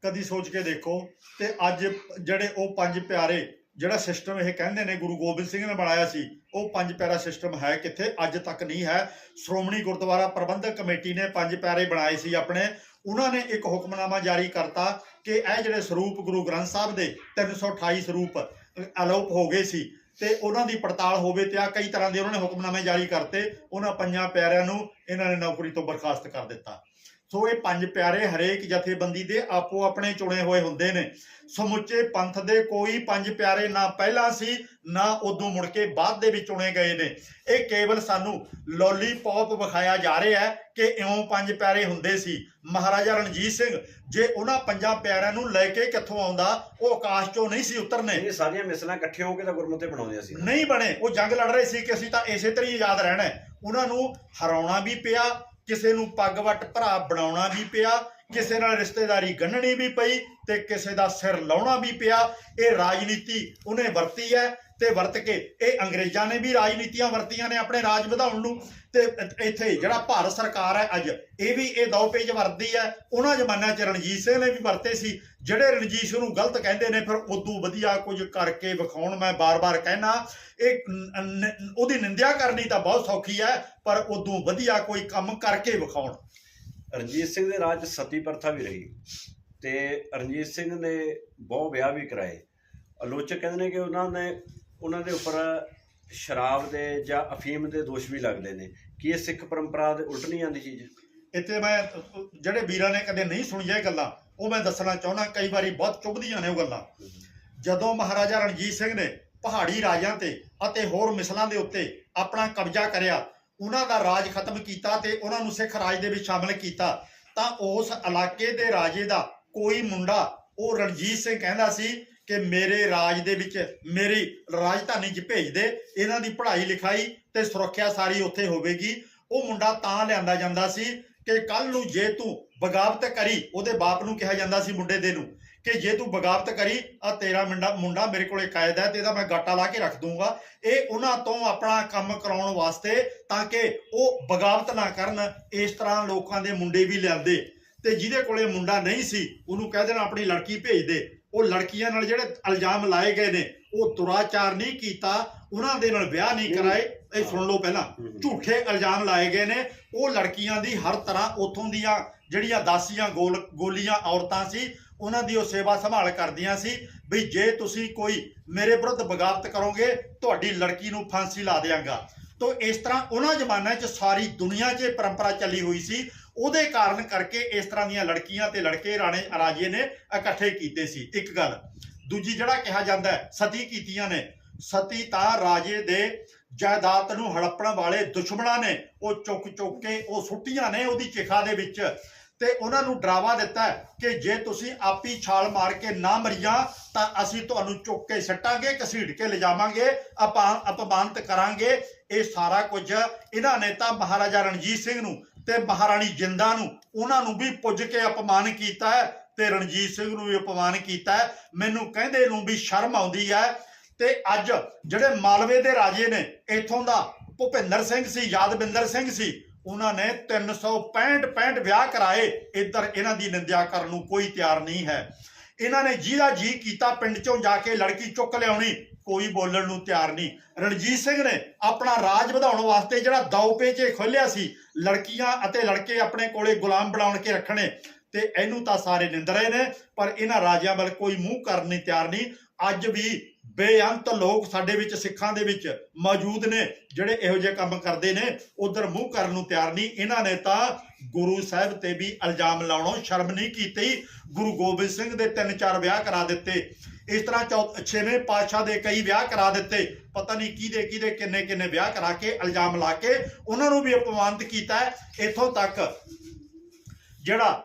ਕਦੀ ਸੋਚ ਕੇ ਦੇਖੋ ਤੇ ਅੱਜ ਜਿਹੜੇ ਉਹ ਪੰਜ ਪਿਆਰੇ ਜਿਹੜਾ ਸਿਸਟਮ ਇਹ ਕਹਿੰਦੇ ਨੇ, ਗੁਰੂ ਗੋਬਿੰਦ ਸਿੰਘ ਨੇ ਬਣਾਇਆ ਸੀ, ਉਹ ਪੰਜ ਪੈਰਾ ਸਿਸਟਮ ਹੈ ਕਿੱਥੇ? ਅੱਜ ਤੱਕ ਨਹੀਂ ਹੈ। ਸ਼੍ਰੋਮਣੀ ਗੁਰਦੁਆਰਾ ਪ੍ਰਬੰਧਕ ਕਮੇਟੀ ਨੇ ਪੰਜ ਪੈਰੇ ਬਣਾਏ ਸੀ ਆਪਣੇ। ਉਹਨਾਂ ਨੇ ਇੱਕ ਹੁਕਮਨਾਮਾ ਜਾਰੀ ਕਰਤਾ ਕਿ ਇਹ ਜਿਹੜੇ ਸਰੂਪ ਗੁਰੂ ਗ੍ਰੰਥ ਸਾਹਿਬ ਦੇ 328 ਸਰੂਪ ਅਲੋਪ ਹੋ ਗਏ ਸੀ ਤੇ ਉਹਨਾਂ ਦੀ ਪੜਤਾਲ ਹੋਵੇ ਤੇ ਆ ਕਈ ਤਰ੍ਹਾਂ ਦੇ ਉਹਨਾਂ ਨੇ ਹੁਕਮਨਾਮੇ ਜਾਰੀ ਕਰਤੇ। ਉਹਨਾਂ ਪੰਜਾਂ ਪਿਆਰਿਆਂ ਨੂੰ ਇਹਨਾਂ ਨੇ ਨੌਕਰੀ ਤੋਂ ਬਰਖਾਸਤ ਕਰ ਦਿੱਤਾ। ਸੋ ਇਹ ਪੰਜ ਪਿਆਰੇ ਹਰੇਕ ਜਥੇਬੰਦੀ ਦੇ ਆਪੋ ਆਪਣੇ ਚੁਣੇ ਹੋਏ ਹੁੰਦੇ ਨੇ। ਸਮੁੱਚੇ ਪੰਥ ਦੇ ਕੋਈ ਪੰਜ ਪਿਆਰੇ ਨਾ ਪਹਿਲਾਂ ਸੀ ਨਾ ਉਦੋਂ ਮੁੜ ਕੇ ਬਾਅਦ ਦੇ ਵਿੱਚ ਚੁਣੇ ਗਏ ਨੇ। ਇਹ ਕੇਵਲ ਸਾਨੂੰ ਲੋਲੀਪੌਪ ਵਿਖਾਇਆ ਜਾ ਰਿਹਾ ਹੈ ਕਿ ਇਉਂ ਪੰਜ ਪਿਆਰੇ ਹੁੰਦੇ ਸੀ। ਮਹਾਰਾਜਾ ਰਣਜੀਤ ਸਿੰਘ ਜੇ ਉਹਨਾਂ ਪੰਜਾਂ ਪਿਆਰਿਆਂ ਨੂੰ ਲੈ ਕੇ ਕਿੱਥੋਂ ਆਉਂਦਾ ਉਹ ਆਕਾਸ਼ ਚੋਂ ਨਹੀਂ ਸੀ ਉਤਰਨੇ। ਇਹ ਸਾਰੀਆਂ ਮਿਸਲਾਂ ਇਕੱਠੀਆਂ ਹੋ ਕੇ ਤਾਂ ਗੁਰਮਤੇ ਬਣਾਉਂਦੇ ਸੀ। ਨਹੀਂ ਬਣੇ ਉਹ ਜੰਗ ਲੜ ਰਹੇ ਸੀ ਕਿ ਅਸੀਂ ਤਾਂ ਇਸੇ ਤਰ੍ਹਾਂ ਹੀ ਆਜ਼ਾਦ ਰਹਿਣਾ। ਉਹਨਾਂ ਨੂੰ ਹਰਾਉਣਾ ਵੀ ਪਿਆ ਕਿਸੇ ਨੂੰ ਪੱਗ ਵੱਟ ਭਰਾ ਬਣਾਉਣਾ ਵੀ ਪਿਆ ਕਿਸੇ ਨਾਲ ਰਿਸ਼ਤੇਦਾਰੀ ਗੰਢਣੀ ਵੀ ਪਈ ਤੇ ਕਿਸੇ ਦਾ ਸਿਰ ਲਾਉਣਾ ਵੀ ਪਿਆ, ਇਹ ਰਾਜਨੀਤੀ ਉਹਨੇ ਵਰਤੀ ਹੈ ਤੇ ਵਰਤ ਕੇ ਇਹ ਅੰਗਰੇਜ਼ਾਂ ਨੇ ਵੀ ਰਾਜਨੀਤੀਆਂ ਵਰਤੀਆਂ ਨੇ ਆਪਣੇ ਰਾਜ ਵਧਾਉਣ ਨੂੰ। ਤੇ ਇੱਥੇ ਜਿਹੜਾ ਭਾਰਤ ਸਰਕਾਰ ਹੈ ਅੱਜ, ਇਹ ਵੀ ਇਹ ਦੋ ਪੇਜ ਵਰਤਦੀ ਹੈ। ਉਹਨਾਂ ਜ਼ਮਾਨਿਆਂ 'ਚ ਰਣਜੀਤ ਸਿੰਘ ਨੇ ਵੀ ਵਰਤੇ ਸੀ। ਜਿਹੜੇ ਰਣਜੀਤ ਸਿੰਘ ਨੂੰ ਗਲਤ ਕਹਿੰਦੇ ਨੇ, ਫਿਰ ਉਦੋਂ ਵਧੀਆ ਕੁਝ ਕਰਕੇ ਵਿਖਾਉਣ ਮੈਂ ਬਾਰ-ਬਾਰ ਕਹਿਣਾ ਇਹ ਉਹਦੀ ਨਿੰਦਿਆ ਕਰਨੀ ਤਾਂ ਬਹੁਤ ਸੌਖੀ ਹੈ, ਪਰ ਉਦੋਂ ਵਧੀਆ ਕੋਈ ਕੰਮ ਕਰਕੇ ਵਿਖਾਉਣ। ਰਣਜੀਤ ਸਿੰਘ ਦੇ ਰਾਜ ਸਤੀ ਪ੍ਰਥਾ ਵੀ ਰਹੀ। ਤੇ ਰਣਜੀਤ ਸਿੰਘ ਨੇ ਬਹੁਤ ਵਿਆਹ ਵੀ ਕਰਾਏ। ਆਲੋਚਕ ਕਹਿੰਦੇ ਨੇ ਕਿ ਉਹਨਾਂ ਨੇ, ਉਹਨਾਂ ਦੇ ਉੱਪਰ ਸ਼ਰਾਬ ਦੇ ਜਾਂ ਅਫੀਮ ਦੇ ਦੋਸ਼ ਵੀ ਲੱਗਦੇ ਨੇ। ਕੀ ਇਹ ਸਿੱਖ ਪਰੰਪਰਾ ਦੇ ਉਲਟ ਨਹੀਂ ਜਾਂਦੀ ਚੀਜ਼? ਇੱਥੇ ਮੈਂ, ਜਿਹੜੇ ਵੀਰਾਂ ਨੇ ਕਦੇ ਨਹੀਂ ਸੁਣੀਆਂ ਇਹ ਗੱਲਾਂ, ਉਹ ਮੈਂ ਦੱਸਣਾ ਚਾਹੁੰਦਾ, ਕਈ ਵਾਰੀ ਬਹੁਤ ਚੁਭਦੀਆਂ ਨੇ ਉਹ ਗੱਲਾਂ। ਜਦੋਂ ਮਹਾਰਾਜਾ ਰਣਜੀਤ ਸਿੰਘ ਨੇ ਪਹਾੜੀ ਰਾਜਾਂ ਤੇ ਅਤੇ ਹੋਰ ਮਿਸਲਾਂ ਦੇ ਉੱਤੇ ਆਪਣਾ ਕਬਜ਼ਾ ਕਰਿਆ, ਉਹਨਾਂ ਦਾ ਰਾਜ ਖਤਮ ਕੀਤਾ ਤੇ ਉਹਨਾਂ ਨੂੰ ਸਿੱਖ ਰਾਜ ਦੇ ਵਿੱਚ ਸ਼ਾਮਲ ਕੀਤਾ, ਤਾਂ ਉਸ ਇਲਾਕੇ ਦੇ ਰਾਜੇ ਦਾ ਕੋਈ ਮੁੰਡਾ, ਉਹ ਰਣਜੀਤ ਸਿੰਘ ਕਹਿੰਦਾ ਸੀ ਕਿ ਮੇਰੇ ਰਾਜ ਦੇ ਵਿੱਚ, ਮੇਰੀ ਰਾਜਧਾਨੀ 'ਚ ਭੇਜ ਦੇ, ਇਹਨਾਂ ਦੀ ਪੜ੍ਹਾਈ ਲਿਖਾਈ ਤੇ ਸੁਰੱਖਿਆ ਸਾਰੀ ਉੱਥੇ ਹੋਵੇਗੀ। ਉਹ ਮੁੰਡਾ ਤਾਂ ਲਿਆਂਦਾ ਜਾਂਦਾ ਸੀ ਕਿ ਕੱਲ ਨੂੰ ਜੇ ਤੂੰ ਬਗਾਵਤ ਕਰੀ, ਉਹਦੇ ਬਾਪ ਨੂੰ ਕਿਹਾ ਜਾਂਦਾ ਸੀ ਮੁੰਡੇ ਦੇ ਨੂੰ ਕਿ ਜੇ ਤੂੰ ਬਗਾਵਤ ਕਰੀ ਆ ਤੇਰਾ ਮੁੰਡਾ ਮੁੰਡਾ ਮੇਰੇ ਕੋਲੇ ਕਾਇਦ ਹੈ ਤੇ ਇਹਦਾ ਮੈਂ ਗਾਟਾ ਲਾ ਕੇ ਰੱਖ ਦੂੰਗਾ। ਇਹ ਉਹਨਾਂ ਤੋਂ ਆਪਣਾ ਕੰਮ ਕਰਾਉਣ ਵਾਸਤੇ ਤਾਂ ਕਿ ਉਹ ਬਗਾਵਤ ਨਾ ਕਰਨ, ਇਸ ਤਰ੍ਹਾਂ ਲੋਕਾਂ ਦੇ ਮੁੰਡੇ ਵੀ ਲਿਆਂਦੇ। ਤੇ ਜਿਹਦੇ ਕੋਲੇ ਮੁੰਡਾ ਨਹੀਂ ਸੀ ਉਹਨੂੰ ਕਹਿ ਦੇਣਾ ਆਪਣੀ ਲੜਕੀ ਭੇਜ ਦੇ। ਉਹ ਲੜਕੀਆਂ ਨਾਲ ਜਿਹੜੇ ਇਲਜ਼ਾਮ ਲਾਏ ਗਏ ਨੇ ਉਹ ਦੁਰਾਚਾਰ ਨਹੀਂ ਕੀਤਾ ਉਹਨਾਂ ਦੇ ਨਾਲ ਵਿਆਹ ਨਹੀਂ ਕਰਾਏ। ਇਹ ਸੁਣ ਲਓ ਪਹਿਲਾਂ। ਝੂਠੇ ਇਲਜ਼ਾਮ ਲਾਏ ਗਏ ਨੇ। ਉਹ ਲੜਕੀਆਂ ਦੀ ਹਰ ਤਰ੍ਹਾਂ ਉਥੋਂ ਦੀਆਂ ਜਿਹੜੀਆਂ ਦਾਸੀਆਂ ਗੋਲ ਗੋਲੀਆਂ ਔਰਤਾਂ ਸੀ ਉਹਨਾਂ ਦੀ ਉਹ ਸੇਵਾ ਸੰਭਾਲ ਕਰਦੀਆਂ ਸੀ ਵੀ ਜੇ ਤੁਸੀਂ ਕੋਈ ਮੇਰੇ ਵਿਰੁੱਧ ਬਗਾਵਤ ਕਰੋਗੇ ਤੁਹਾਡੀ ਲੜਕੀ ਨੂੰ ਫਾਂਸੀ ਲਾ ਦੇਵਾਂਗਾ ਤੋ ਇਸ ਤਰ੍ਹਾਂ ਉਹਨਾਂ ਜ਼ਮਾਨਿਆਂ 'ਚ ਸਾਰੀ ਦੁਨੀਆ 'ਚ ਇਹ ਪਰੰਪਰਾ ਚੱਲੀ ਹੋਈ ਸੀ। ਉਹਦੇ ਕਾਰਨ ਕਰਕੇ ਇਸ ਤਰ੍ਹਾਂ ਦੀਆਂ ਲੜਕੀਆਂ ਤੇ ਲੜਕੇ ਰਾਣੇ ਰਾਜੇ ਨੇ ਇਕੱਠੇ ਕੀਤੇ ਸੀ, ਇੱਕ ਗੱਲ। ਦੂਜੀ ਜਿਹੜਾ ਕਿਹਾ ਜਾਂਦਾ ਹੈ, ਸਤੀ ਕੀਤੀਆਂ ਨੇ। ਸਤੀ ਤਾਂ ਰਾਜੇ ਦੇ ਜਾਇਦਾਦ ਨੂੰ ਹੜੱਪਣ ਵਾਲੇ ਦੁਸ਼ਮਣਾਂ ਨੇ, ਉਹ ਚੁੱਕ ਚੁੱਕ ਕੇ ਉਹ ਸੁੱਟੀਆਂ ਨੇ ਉਹਦੀ ਚਿਖਾ ਦੇ ਵਿੱਚ। ਤੇ ਉਹਨਾਂ ਨੂੰ ਡਰਾਵਾ ਦਿੱਤਾ ਕਿ ਜੇ ਤੁਸੀਂ ਆਪੀ ਛਾਲ ਮਾਰ ਕੇ ਨਾ ਮਰੀਆਂ, ਤਾਂ ਅਸੀਂ ਤੁਹਾਨੂੰ ਚੁੱਕ ਕੇ ਸੱਟਾਂਗੇ, ਘਸੀਟ ਕੇ ਲਿਜਾਵਾਂਗੇ ਆਪਾਂ ਅਪਮਾਨਿਤ ਕਰਾਂਗੇ। ਇਹ ਸਾਰਾ ਕੁਝ ਇਹਨਾਂ ਨੇ ਤਾਂ ਮਹਾਰਾਜਾ ਰਣਜੀਤ ਸਿੰਘ ਨੂੰ ਤੇ ਮਹਾਰਾਣੀ ਜਿੰਦਾ ਨੂੰ, ਉਹਨਾਂ ਨੂੰ ਵੀ ਪੁੱਜ ਕੇ ਅਪਮਾਨ ਕੀਤਾ ਹੈ ਤੇ ਰਣਜੀਤ ਸਿੰਘ ਨੂੰ ਵੀ ਅਪਮਾਨ ਕੀਤਾ ਹੈ। ਮੈਨੂੰ ਕਹਿੰਦੇ ਨੂੰ ਵੀ ਸ਼ਰਮ ਆਉਂਦੀ ਹੈ। ਤੇ ਅੱਜ ਜਿਹੜੇ ਮਾਲਵੇ ਦੇ ਰਾਜੇ ਨੇ, ਇਥੋਂ ਦਾ ਭੁਪਿੰਦਰ ਸਿੰਘ ਸੀ, ਯਾਦਵਿੰਦਰ ਸਿੰਘ ਸੀ, ਉਹਨਾਂ ਨੇ 365 65 ਵਿਆਹ ਕਰਾਏ। ਇੱਧਰ ਇਹਨਾਂ ਦੀ ਨਿੰਦਿਆ ਕਰਨ ਨੂੰ ਕੋਈ ਤਿਆਰ ਨਹੀਂ ਹੈ। ਇਹਨਾਂ ਨੇ ਜਿਹਦਾ ਜੀ ਕੀਤਾ, ਪਿੰਡ ਚੋਂ ਜਾ ਕੇ ਲੜਕੀ ਚੁੱਕ ਲਿਆਉਣੀ। ਕੋਈ ਬੋਲਣ ਨੂੰ ਤਿਆਰ ਨਹੀਂ। ਰਣਜੀਤ ਸਿੰਘ ਨੇ ਆਪਣਾ ਰਾਜ ਵਧਾਉਣ ਵਾਸਤੇ ਜਿਹੜਾ ਦੌ ਪੇਚੇ ਖੋਲਿਆ ਸੀ, ਲੜਕੀਆਂ ਅਤੇ ਲੜਕੇ ਆਪਣੇ ਕੋਲੇ ਗੁਲਾਮ ਬਣਾਉਣ ਕੇ ਰੱਖਣੇ, ਤੇ ਇਹਨੂੰ ਤਾਂ ਸਾਰੇ ਨਿੰਦ ਰਹੇ ਨੇ, ਪਰ ਇਹਨਾਂ ਰਾਜਿਆਂ ਵੱਲ ਕੋਈ ਮੂੰਹ ਕਰਨ ਨੂੰ ਤਿਆਰ ਨਹੀਂ। ਅੱਜ ਵੀ ਬੇਅੰਤ ਲੋਕ ਸਾਡੇ ਵਿੱਚ, ਸਿੱਖਾਂ ਦੇ ਵਿੱਚ ਮੌਜੂਦ ਨੇ, ਜਿਹੜੇ ਇਹੋ ਜਿਹੇ ਕੰਮ ਕਰਦੇ ਨੇ, ਉਧਰ ਮੂੰਹ ਕਰਨ ਨੂੰ ਤਿਆਰ ਨਹੀਂ। ਇਹਨਾਂ ਨੇ ਤਾਂ ਗੁਰੂ ਸਾਹਿਬ ਤੇ ਵੀ ਇਲਜ਼ਾਮ ਲਾਉਣੋਂ ਸ਼ਰਮ ਨਹੀਂ ਕੀਤੀ। ਗੁਰੂ ਗੋਬਿੰਦ ਸਿੰਘ ਦੇ ਤਿੰਨ ਚਾਰ ਵਿਆਹ ਕਰਾ ਦਿੱਤੇ। ਇਸ ਤਰ੍ਹਾਂ ਚੌ- ਛੇਵੇਂ ਪਾਤਸ਼ਾਹ ਦੇ ਕਈ ਵਿਆਹ ਕਰਾ ਦਿੱਤੇ। ਪਤਾ ਨਹੀਂ ਕਿਹਦੇ ਕਿਹਦੇ, ਕਿੰਨੇ ਕਿੰਨੇ ਵਿਆਹ ਕਰਾ ਕੇ ਇਲਜ਼ਾਮ ਲਾ ਕੇ ਉਹਨਾਂ ਨੂੰ ਵੀ ਅਪਮਾਨਿਤ ਕੀਤਾ ਇੱਥੋਂ ਤੱਕ ਜਿਹੜਾ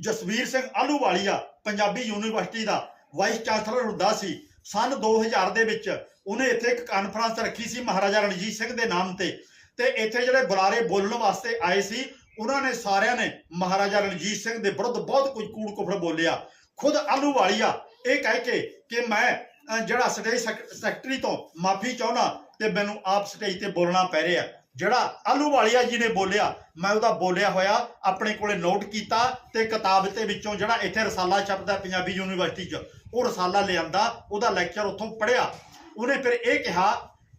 ਜਸਵੀਰ ਸਿੰਘ ਆਲੂਵਾਲੀਆ ਪੰਜਾਬੀ ਯੂਨੀਵਰਸਿਟੀ ਦਾ ਵਾਈਸ ਚਾਂਸਲਰ ਹੁੰਦਾ ਸੀ ਸਨ 2000 ਦੇ ਵਿੱਚ ਉਹਨੇ ਇੱਥੇ ਇੱਕ ਕਾਨਫਰੰਸ ਰੱਖੀ ਸੀ ਮਹਾਰਾਜਾ ਰਣਜੀਤ ਸਿੰਘ ਦੇ ਨਾਮ ਤੇ। ਤੇ ਇੱਥੇ ਜਿਹੜੇ ਬੁਲਾਰੇ ਬੋਲਣ ਵਾਸਤੇ ਆਏ ਸੀ, ਉਹਨਾਂ ਨੇ ਸਾਰਿਆਂ ਨੇ ਮਹਾਰਾਜਾ ਰਣਜੀਤ ਸਿੰਘ ਦੇ ਵਿਰੁੱਧ ਬਹੁਤ ਕੁਝ ਕੂੜ ਕੁਫੜ ਬੋਲਿਆ। ਖੁਦ ਆਲੂ ਵਾਲੀਆ, ਇਹ ਕਹਿ ਕੇ ਕਿ ਮੈਂ ਜਿਹੜਾ ਸਟੇਜ ਸੈਕ- ਸੈਕਟਰੀ ਤੋਂ ਮਾਫੀ ਚਾਹੁੰਦਾ ਤੇ ਮੈਨੂੰ ਆਪ ਸਟੇਜ ਤੇ ਬੋਲਣਾ ਪੈ ਰਿਹਾ। ਜਿਹੜਾ ਆਲੂ ਆਲੂਵਾਲੀਆ ਜੀ ਨੇ ਬੋਲਿਆ, ਮੈਂ ਉਹਦਾ ਬੋਲਿਆ ਹੋਇਆ, ਆਪਣੇ ਕੋਲੇ ਨੋਟ ਕੀਤਾ ਤੇ ਕਿਤਾਬ ਦੇ ਵਿੱਚੋਂ ਜਿਹੜਾ ਇੱਥੇ ਰਸਾਲਾ ਛਪਦਾ ਪੰਜਾਬੀ ਯੂਨੀਵਰਸਿਟੀ 'ਚ, ਉਹ ਰਸਾਲਾ ਲਿਆਂਦਾ, ਉਹਦਾ ਲੈਕਚਰ ਉੱਥੋਂ ਪੜਿਆ ਉਹਨੇ ਫਿਰ ਇਹ ਕਿਹਾ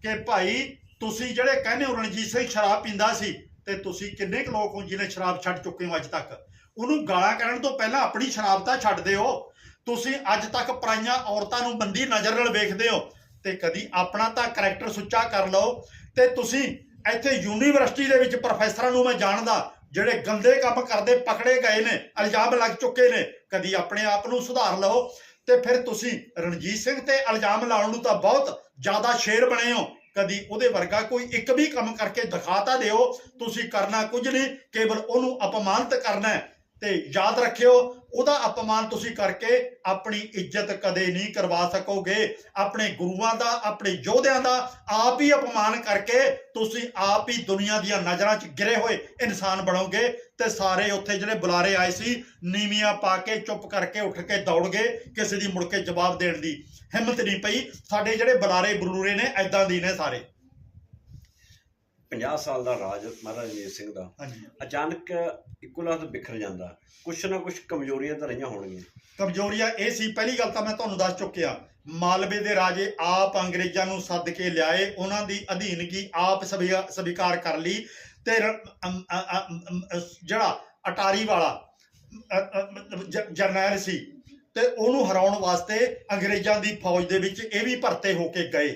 ਕਿ ਭਾਈ, ਤੁਸੀਂ ਜਿਹੜੇ ਕਹਿੰਦੇ ਹੋ ਰਣਜੀਤ ਸਿੰਘ ਸ਼ਰਾਬ ਪੀਂਦਾ ਸੀ, ਤੇ ਤੁਸੀਂ ਕਿੰਨੇ ਕੁ ਲੋਕ ਹੋ ਜਿਹਨੇ ਸ਼ਰਾਬ ਛੱਡ ਚੁੱਕੇ ਹੋ ਅੱਜ ਤੱਕ? ਉਹਨੂੰ ਗਾਲਾਂ ਕੱਢਣ ਤੋਂ ਪਹਿਲਾਂ ਆਪਣੀ ਸ਼ਰਾਬ ਤਾਂ ਛੱਡਦੇ ਹੋ ਤੁਸੀਂ ਅੱਜ ਤੱਕ ਪਰਾਈਆਂ ਔਰਤਾਂ ਨੂੰ ਬੰਦੀ ਨਜ਼ਰ ਨਾਲ ਵੇਖਦੇ ਹੋ, ਤੇ ਕਦੀ ਆਪਣਾ ਤਾਂ ਕਰੈਕਟਰ ਸੁੱਚਾ ਕਰ ਲਓ, ਤੇ ਤੁਸੀਂ ਇੱਥੇ ਯੂਨੀਵਰਸਿਟੀ ਦੇ ਵਿੱਚ ਪ੍ਰੋਫੈਸਰਾਂ ਨੂੰ ਮੈਂ ਜਾਣਦਾ, ਜਿਹੜੇ ਗੰਦੇ ਕੰਮ ਕਰਦੇ, ਪਕੜੇ ਗਏ ਨੇ, ਇਲਜ਼ਾਮ ਲੱਗ ਚੁੱਕੇ ਨੇ, ਕਦੀ ਆਪਣੇ ਆਪ ਨੂੰ ਸੁਧਾਰ ਲਓ ਤੇ ਫਿਰ ਤੁਸੀਂ ਰਣਜੀਤ ਸਿੰਘ ਤੇ ਇਲਜ਼ਾਮ ਲਾਉਣ ਨੂੰ ਤਾਂ ਬਹੁਤ ਜ਼ਿਆਦਾ ਸ਼ੇਰ ਬਣੇ ਹੋ। ਕਦੀ ਉਹਦੇ ਵਰਗਾ ਕੋਈ ਇੱਕ ਵੀ ਕੰਮ ਕਰਕੇ ਦਿਖਾਤਾ ਦਿਓ। ਤੁਸੀਂ ਕਰਨਾ ਕੁਝ ਨਹੀਂ, ਕੇਵਲ ਉਹਨੂੰ ਅਪਮਾਨਿਤ ਕਰਨਾ ਹੈ। ਤੇ ਯਾਦ ਰੱਖਿਓ ਉਹਦਾ ਅਪਮਾਨ ਤੁਸੀਂ ਕਰਕੇ ਆਪਣੀ ਇੱਜ਼ਤ ਕਦੇ ਨਹੀਂ ਕਰਵਾ ਸਕੋਗੇ। ਆਪਣੇ ਗੁਰੂਆਂ ਦਾ, ਆਪਣੇ ਯੋਧਿਆਂ ਦਾ ਆਪ ਹੀ ਅਪਮਾਨ ਕਰਕੇ ਤੁਸੀਂ ਆਪ ਹੀ ਦੁਨੀਆ ਦੀਆਂ ਨਜ਼ਰਾਂ 'ਚ ਗਿਰੇ ਹੋਏ ਇਨਸਾਨ ਬਣੋਗੇ ਤੇ ਸਾਰੇ ਉੱਥੇ ਜਿਹੜੇ ਬੁਲਾਰੇ ਆਏ ਸੀ, ਨੀਵੀਆਂ ਪਾ ਕੇ, ਚੁੱਪ ਕਰਕੇ ਉੱਠ ਕੇ ਦੌੜ ਗਏ ਕਿਸੇ ਦੀ ਮੁੜ ਕੇ ਜਵਾਬ ਦੇਣ ਦੀ ਹਿੰਮਤ ਨਹੀਂ ਪਈ। ਸਾਡੇ ਜਿਹੜੇ ਬੁਲਾਰੇ ਬਰੂਰੇ ਨੇ ਐਦਾਂ ਦੀ ਨੇ ਸਾਰੇ। 50 ਸਾਲ ਦਾ ਰਾਜ ਮਹਾਰਾਜਾ ਰਣਜੀਤ ਸਿੰਘ ਦਾ ਅਚਾਨਕ ਇੱਕੋ ਲਖਤ ਬਿਖਰ ਜਾਂਦਾ। ਕੁਛ ਨਾ ਕੁਛ ਕਮਜ਼ੋਰੀਆਂ ਤਾਂ ਰਹੀਆਂ ਹੋਣਗੀਆਂ। ਕਮਜ਼ੋਰੀਆਂ ਇਹ ਸੀ ਪਹਿਲੀ ਗੱਲ ਤਾਂ ਮੈਂ ਤੁਹਾਨੂੰ ਦੱਸ ਚੁੱਕਿਆ ਮਾਲਵੇ ਦੇ ਰਾਜੇ ਆਪ ਅੰਗਰੇਜ਼ਾਂ ਨੂੰ ਸੱਦ ਕੇ ਲਿਆਏ ਉਹਨਾਂ ਦੀ ਅਧੀਨਗੀ ਆਪ ਸਵੀ- ਸਵੀਕਾਰ ਕਰ ਲਈ ਤੇ ਜਿਹੜਾ ਅਟਾਰੀ ਵਾਲਾ ਜਰਨੈਲ ਸੀ ਤੇ ਉਹਨੂੰ ਹਰਾਉਣ ਵਾਸਤੇ ਅੰਗਰੇਜ਼ਾਂ ਦੀ ਫੌਜ ਦੇ ਵਿੱਚ ਇਹ ਵੀ ਭਰਤੇ ਹੋ ਕੇ ਗਏ।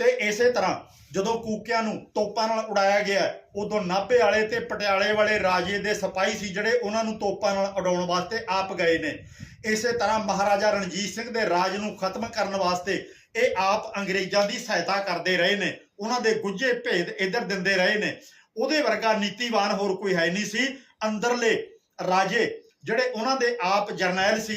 ਤੇ ਇਸੇ ਤਰ੍ਹਾਂ ਜਦੋਂ ਕੂਕਿਆਂ ਨੂੰ ਤੋਪਾਂ ਨਾਲ ਉਡਾਇਆ ਗਿਆ, ਉਦੋਂ ਨਾਭੇ ਵਾਲੇ ਤੇ ਪਟਿਆਲੇ ਵਾਲੇ ਰਾਜੇ ਦੇ ਸਿਪਾਹੀ ਸੀ ਜਿਹੜੇ ਉਹਨਾਂ ਨੂੰ ਤੋਪਾਂ ਨਾਲ ਉਡਾਉਣ ਵਾਸਤੇ ਆਪ ਗਏ ਨੇ। ਇਸੇ ਤਰ੍ਹਾਂ ਮਹਾਰਾਜਾ ਰਣਜੀਤ ਸਿੰਘ ਦੇ ਰਾਜ ਨੂੰ ਖਤਮ ਕਰਨ ਵਾਸਤੇ ਇਹ ਆਪ ਅੰਗਰੇਜ਼ਾਂ ਦੀ ਸਹਾਇਤਾ ਕਰਦੇ ਰਹੇ ਨੇ। ਉਹਨਾਂ ਦੇ ਗੁੱਝੇ ਭੇਦ ਇੱਧਰ ਦਿੰਦੇ ਰਹੇ ਨੇ। ਉਹਦੇ ਵਰਗਾ ਨੀਤੀਵਾਨ ਹੋਰ ਕੋਈ ਹੈ ਨਹੀਂ ਸੀ। ਅੰਦਰਲੇ ਰਾਜੇ ਜਿਹੜੇ ਉਹਨਾਂ ਦੇ ਆਪ ਜਰਨੈਲ ਸੀ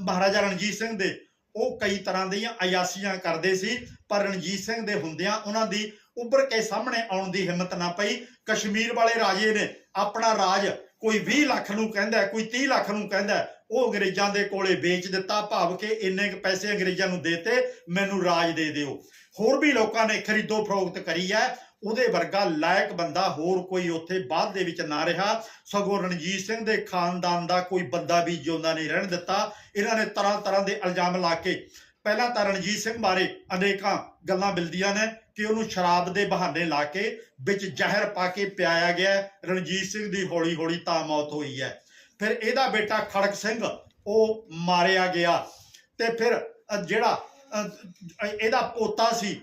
ਮਹਾਰਾਜਾ ਰਣਜੀਤ ਸਿੰਘ ਦੇ ਉਹ ਕਈ ਤਰ੍ਹਾਂ ਦੀਆਂ ਅਯਾਸੀਆਂ ਕਰਦੇ ਸੀ, ਪਰ ਰਣਜੀਤ ਸਿੰਘ ਦੇ ਹੁੰਦਿਆਂ ਉਹਨਾਂ ਦੀ ਉੱਭਰ ਕੇ ਸਾਹਮਣੇ ਆਉਣ ਦੀ ਹਿੰਮਤ ਨਾ ਪਈ। ਕਸ਼ਮੀਰ ਵਾਲੇ ਰਾਜੇ ਨੇ ਆਪਣਾ ਰਾਜ ਕੋਈ 20 ਲੱਖ ਨੂੰ ਕਹਿੰਦਾ, ਕੋਈ 30 ਲੱਖ ਨੂੰ ਕਹਿੰਦਾ, ਉਹ ਅੰਗਰੇਜ਼ਾਂ ਦੇ ਕੋਲੇ ਵੇਚ ਦਿੱਤਾ, ਭਾਵ ਕਿ ਇੰਨੇ ਕੁ ਪੈਸੇ ਅੰਗਰੇਜ਼ਾਂ ਨੂੰ ਦੇਤੇ, ਮੈਨੂੰ ਰਾਜ ਦੇ ਦਿਓ। ਹੋਰ ਵੀ ਲੋਕਾਂ ਨੇ ਖਰੀਦੋ ਫਰੋਖਤ ਕਰੀ ਹੈ। ਉਹਦੇ ਵਰਗਾ ਲਾਇਕ ਬੰਦਾ ਹੋਰ ਕੋਈ ਉੱਥੇ ਬਾਅਦ ਦੇ ਵਿੱਚ ਨਾ ਰਿਹਾ। ਸਗੋਂ ਰਣਜੀਤ ਸਿੰਘ ਦੇ ਖਾਨਦਾਨ ਦਾ ਕੋਈ ਬੰਦਾ ਵੀ ਜਿਉਂਦਾ ਨਹੀਂ ਰਹਿਣ ਦਿੱਤਾ, ਇਹਨਾਂ ਨੇ ਤਰ੍ਹਾਂ ਤਰ੍ਹਾਂ ਦੇ ਇਲਜ਼ਾਮ ਲਾ ਕੇ। ਪਹਿਲਾਂ ਤਾਂ ਰਣਜੀਤ ਸਿੰਘ ਬਾਰੇ ਅਨੇਕਾਂ ਗੱਲਾਂ ਮਿਲਦੀਆਂ ਨੇ ਕਿ ਉਹਨੂੰ ਸ਼ਰਾਬ ਦੇ ਬਹਾਨੇ ਲਾ ਕੇ ਵਿੱਚ ਜ਼ਹਿਰ ਪਾ ਕੇ ਪਿਆਇਆ ਗਿਆ ਰਣਜੀਤ ਸਿੰਘ ਦੀ ਹੌਲੀ ਹੌਲੀ ਤਾਂ ਮੌਤ ਹੋਈ ਹੈ। ਫਿਰ ਇਹਦਾ ਬੇਟਾ ਖੜਕ ਸਿੰਘ, ਉਹ ਮਾਰਿਆ ਗਿਆ। ਤੇ ਫਿਰ ਜਿਹੜਾ ਇਹਦਾ ਪੋਤਾ ਸੀ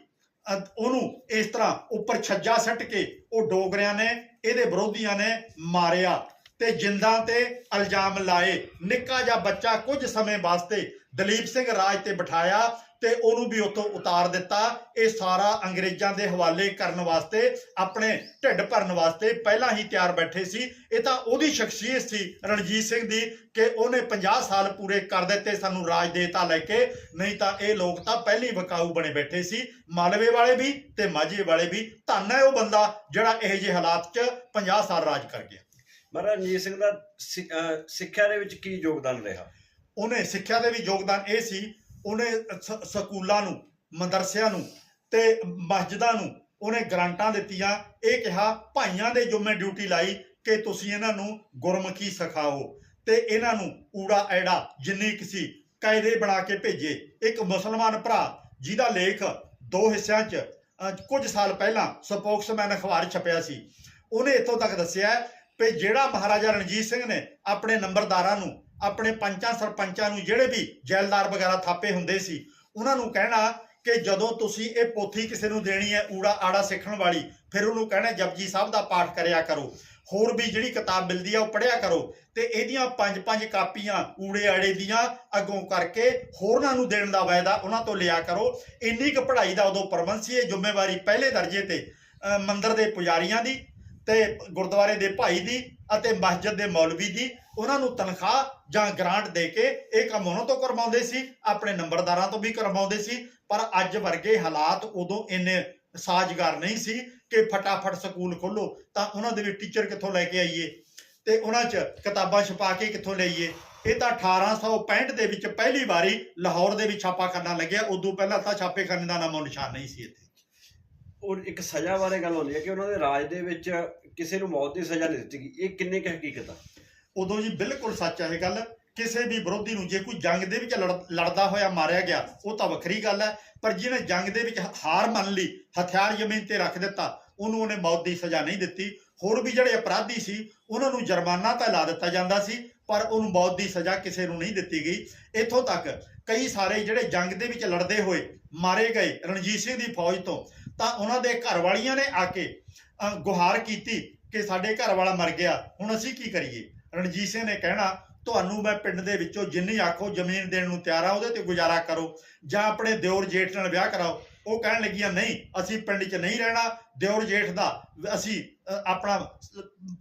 ਉਹਨੂੰ ਇਸ ਤਰ੍ਹਾਂ ਉੱਪਰ ਛੱਜਾ ਸੱਟ ਕੇ ਉਹ ਡੋਗਰਿਆਂ ਨੇ ਇਹਦੇ ਵਿਰੋਧੀਆਂ ਨੇ ਮਾਰਿਆ। ਤੇ ਜਿੰਦਾਂ ਤੇ ਇਲਜ਼ਾਮ ਲਾਏ। ਨਿੱਕਾ ਜਿਹਾ ਬੱਚਾ ਕੁਝ ਸਮੇਂ ਵਾਸਤੇ ਦਲੀਪ ਸਿੰਘ ਰਾਜ ਤੇ ਬਿਠਾਇਆ ਤੇ ਉਹਨੂੰ ਵੀ ਉੱਥੋਂ ਉਤਾਰ ਦਿੱਤਾ। ਇਹ ਸਾਰਾ ਅੰਗਰੇਜ਼ਾਂ ਦੇ ਹਵਾਲੇ ਕਰਨ ਵਾਸਤੇ, ਆਪਣੇ ਢਿੱਡ ਭਰਨ ਵਾਸਤੇ ਪਹਿਲਾਂ ਹੀ ਤਿਆਰ ਬੈਠੇ ਸੀ। ਇਹ ਤਾਂ ਉਹਦੀ ਸ਼ਖਸੀਅਤ ਸੀ ਰਣਜੀਤ ਸਿੰਘ ਦੀ ਕਿ ਉਹਨੇ 50 ਸਾਲ ਪੂਰੇ ਕਰ ਦਿੱਤੇ, ਸਾਨੂੰ ਰਾਜ ਦੇਤਾ ਲੈ ਕੇ। ਨਹੀਂ ਤਾਂ ਇਹ ਲੋਕ ਤਾਂ ਪਹਿਲੀ ਵਕਾਊ ਬਣੇ ਬੈਠੇ ਸੀ। ਮਾਲਵੇ ਵਾਲੇ ਵੀ ਤੇ ਮਾਝੇ ਵਾਲੇ ਵੀ। ਧੰਨ ਹੈ ਉਹ ਬੰਦਾ ਜਿਹੜਾ ਇਹੋ ਜਿਹੇ ਹਾਲਾਤ 'ਚ 50 ਸਾਲ ਰਾਜ ਕਰ ਗਿਆ। ਮਹਾਰਾਜਾ ਰਣਜੀਤ ਸਿੰਘ ਦਾ ਸਿ- ਸਿੱਖਿਆ ਦੇ ਵਿੱਚ ਕੀ ਯੋਗਦਾਨ ਰਿਹਾ? ਉਹਨੇ ਸਿੱਖਿਆ ਦੇ ਵੀ ਯੋਗਦਾਨ ਇਹ ਸੀ ਉਹਨੇ ਸਕੂਲਾਂ ਨੂੰ ਮਦਰਸਿਆਂ ਨੂੰ ਤੇ ਮਸਜਿਦਾਂ ਨੂੰ ਉਹਨੇ ਗ੍ਰਾਂਟਾਂ ਦਿੱਤੀਆਂ। ਇਹ ਕਿਹਾ ਭਾਈਆਂ ਦੇ ਜੁਮੇ ਡਿਊਟੀ ਲਾਈ ਕਿ ਤੁਸੀਂ ਇਹਨਾਂ ਨੂੰ ਗੁਰਮੁਖੀ ਸਿਖਾਓ ਤੇ ਇਹਨਾਂ ਨੂੰ ਊੜਾ ਐੜਾ ਜਿੰਨੀ ਕਿਸੇ ਕਾਇਦੇ ਬਣਾ ਕੇ ਭੇਜੇ। ਇੱਕ ਮੁਸਲਮਾਨ ਭਰਾ ਜਿਹਦਾ ਲੇਖ ਦੋ ਹਿੱਸਿਆਂ 'ਚ ਅਹ, ਕੁਝ ਸਾਲ ਪਹਿਲਾਂ ਸਪੋਕਸਮੈਨ ਅਖਬਾਰ ਛਪਿਆ ਸੀ। ਉਹਨੇ ਇੱਥੋਂ ਤੱਕ ਦੱਸਿਆ ਵੀ ਜਿਹੜਾ ਮਹਾਰਾਜਾ ਰਣਜੀਤ ਸਿੰਘ ਨੇ ਆਪਣੇ ਨੰਬਰਦਾਰਾਂ ਨੂੰ, ਆਪਣੇ ਪੰਚਾਂ ਸਰਪੰਚਾਂ ਨੂੰ ਜਿਹੜੇ ਵੀ ਜੈਲਦਾਰ ਵਗੈਰਾ ਥਾਪੇ ਹੁੰਦੇ ਸੀ, ਉਹਨਾਂ ਨੂੰ ਕਹਿਣਾ ਕਿ ਜਦੋਂ ਤੁਸੀਂ ਇਹ ਪੋਥੀ ਕਿਸੇ ਨੂੰ ਦੇਣੀ ਹੈ, ਊੜਾ ਆੜਾ ਸਿੱਖਣ ਵਾਲੀ, ਫਿਰ ਉਹਨੂੰ ਕਹਿਣਾ ਜਪਜੀ ਸਾਹਿਬ ਦਾ ਪਾਠ ਕਰਿਆ ਕਰੋ। ਹੋਰ ਵੀ ਜਿਹੜੀ ਕਿਤਾਬ ਮਿਲਦੀ ਆ, ਉਹ ਪੜ੍ਹਿਆ ਕਰੋ। ਤੇ ਇਹਦੀਆਂ ਪੰਜ ਪੰਜ ਕਾਪੀਆਂ ਊੜੇ ਆੜੇ ਦੀਆਂ ਅੱਗੋਂ ਕਰਕੇ ਹੋਰਨਾਂ ਨੂੰ ਦੇਣ ਦਾ ਵਾਅਦਾ ਉਹਨਾਂ ਤੋਂ ਲਿਆ ਕਰੋ। ਇੰਨੀ ਕੁ ਪੜ੍ਹਾਈ ਦਾ ਉਦੋਂ ਪ੍ਰਬੰਧ ਸੀ, ਇਹ ਜ਼ਿੰਮੇਵਾਰੀ ਪਹਿਲੇ ਦਰਜੇ ਤੇ ਮੰਦਰ ਦੇ ਪੁਜਾਰੀਆਂ ਦੀ। ਤੇ ਗੁਰਦੁਆਰੇ ਦੇ ਭਾਈ ਦੀ ਅਤੇ ਮਸਜਿਦ ਦੇ ਮੌਲਵੀ ਦੀ, ਉਹਨਾਂ ਨੂੰ ਤਨਖਾਹ ਜਾਂ ਗ੍ਰਾਂਟ ਦੇ ਕੇ ਇਹ ਕੰਮ ਉਹਨਾਂ ਤੋਂ ਕਰਵਾਉਂਦੇ ਸੀ, ਆਪਣੇ ਨੰਬਰਦਾਰਾਂ ਤੋਂ ਵੀ ਕਰਵਾਉਂਦੇ ਸੀ, ਪਰ ਅੱਜ ਵਰਗੇ ਹਾਲਾਤ ਉਦੋਂ ਇੰਨੇ ਸਾਜ਼ਗਾਰ ਨਹੀਂ ਸੀ ਕਿ ਫਟਾਫਟ ਸਕੂਲ ਖੋਲੋ ਤਾਂ ਉਹਨਾਂ ਦੇ ਵੀ ਟੀਚਰ ਕਿੱਥੋਂ ਲੈ ਕੇ ਆਈਏ? ਤੇ ਉਹਨਾਂ 'ਚ ਕਿਤਾਬਾਂ ਛਪਾ ਕੇ ਕਿੱਥੋਂ ਲਈਏ? ਇਹ ਤਾਂ 1865 ਦੇ ਵਿੱਚ ਪਹਿਲੀ ਵਾਰੀ ਲਾਹੌਰ ਦੇ ਵਿੱਚ ਛਾਪਾਖਾਨਾ ਲੱਗਿਆ, ਉਦੋਂ ਪਹਿਲਾਂ ਤਾਂ ਛਾਪੇਖਾਨੇ ਦਾ ਨਾਮੋ ਨਿਸ਼ਾਨ ਨਹੀਂ ਸੀ ਇੱਥੇ। ਔਰ ਇੱਕ ਸਜ਼ਾ ਬਾਰੇ ਗੱਲ ਹੁੰਦੀ ਹੈ ਕਿ ਉਹਨਾਂ ਦੇ ਰਾਜ ਦੇ ਵਿੱਚ ਕਿਸੇ ਨੂੰ ਮੌਤ ਦੀ ਸਜ਼ਾ ਨਹੀਂ ਦਿੱਤੀ ਗਈ। ਇਹ ਕਿੰਨੇ ਕੁ ਹਕੀਕਤ ਆ? ਉਦੋਂ ਜੀ ਬਿਲਕੁਲ ਸੱਚ ਹੈ ਇਹ ਗੱਲ। ਕਿਸੇ ਵੀ ਵਿਰੋਧੀ ਨੂੰ ਜੇ ਕੋਈ ਜੰਗ ਦੇ ਵਿੱਚ ਲੜਦਾ ਹੋਇਆ ਮਾਰਿਆ ਗਿਆ, ਉਹ ਤਾਂ ਵੱਖਰੀ ਗੱਲ ਹੈ। ਪਰ ਜਿਹਨੇ ਜੰਗ ਦੇ ਵਿੱਚ ਹਾਰ ਮੰਨ ਲਈ, ਹਥਿਆਰ ਜ਼ਮੀਨ ਤੇ ਰੱਖ ਦਿੱਤਾ, ਉਹਨੂੰ ਉਹਨੇ ਮੌਤ ਦੀ ਸਜ਼ਾ ਨਹੀਂ ਦਿੱਤੀ। ਹੋਰ ਵੀ ਜਿਹੜੇ ਅਪਰਾਧੀ ਸੀ, ਉਹਨਾਂ ਨੂੰ ਜੁਰਮਾਨਾ ਤਾਂ ਲਾ ਦਿੱਤਾ ਜਾਂਦਾ ਸੀ, ਪਰ ਉਹਨੂੰ ਮੌਤ ਦੀ ਸਜ਼ਾ ਕਿਸੇ ਨੂੰ ਨਹੀਂ ਦਿੱਤੀ ਗਈ। ਇੱਥੋਂ ਤੱਕ ਕਈ ਸਾਰੇ ਜਿਹੜੇ ਜੰਗ ਦੇ ਵਿੱਚ ਲੜਦੇ ਹੋਏ ਮਾਰੇ ਗਏ ਰਣਜੀਤ ਸਿੰਘ ਦੀ ਫੌਜ ਤੋਂ ਤਾਂ ਉਹਨਾਂ ਦੇ ਘਰ ਵਾਲੀਆਂ ਨੇ ਆ ਕੇ ਗੁਹਾਰ ਕੀਤੀ ਕਿ ਸਾਡੇ ਘਰ ਵਾਲਾ ਮਰ ਗਿਆ, ਹੁਣ ਅਸੀਂ ਕੀ ਕਰੀਏ? ਰਣਜੀਤ ਸਿੰਘ ਨੇ ਕਹਿਣਾ, ਤੁਹਾਨੂੰ ਮੈਂ ਪਿੰਡ ਦੇ ਵਿੱਚੋਂ ਜਿੰਨੀ ਆਖੋ ਜ਼ਮੀਨ ਦੇਣ ਨੂੰ ਤਿਆਰ ਆ, ਉਹਦੇ ਤੇ ਗੁਜ਼ਾਰਾ ਕਰੋ। ਜਾਂ ਆਪਣੇ ਦਿਓਰ ਜੇਠ ਨਾਲ ਵਿਆਹ ਕਰਾਓ। ਉਹ ਕਹਿਣ ਲੱਗੀਆਂ, ਨਹੀਂ, ਅਸੀਂ ਪਿੰਡ 'ਚ ਨਹੀਂ ਰਹਿਣਾ, ਦਿਓਰ ਜੇਠ ਦਾ ਅਸੀਂ ਆਪਣਾ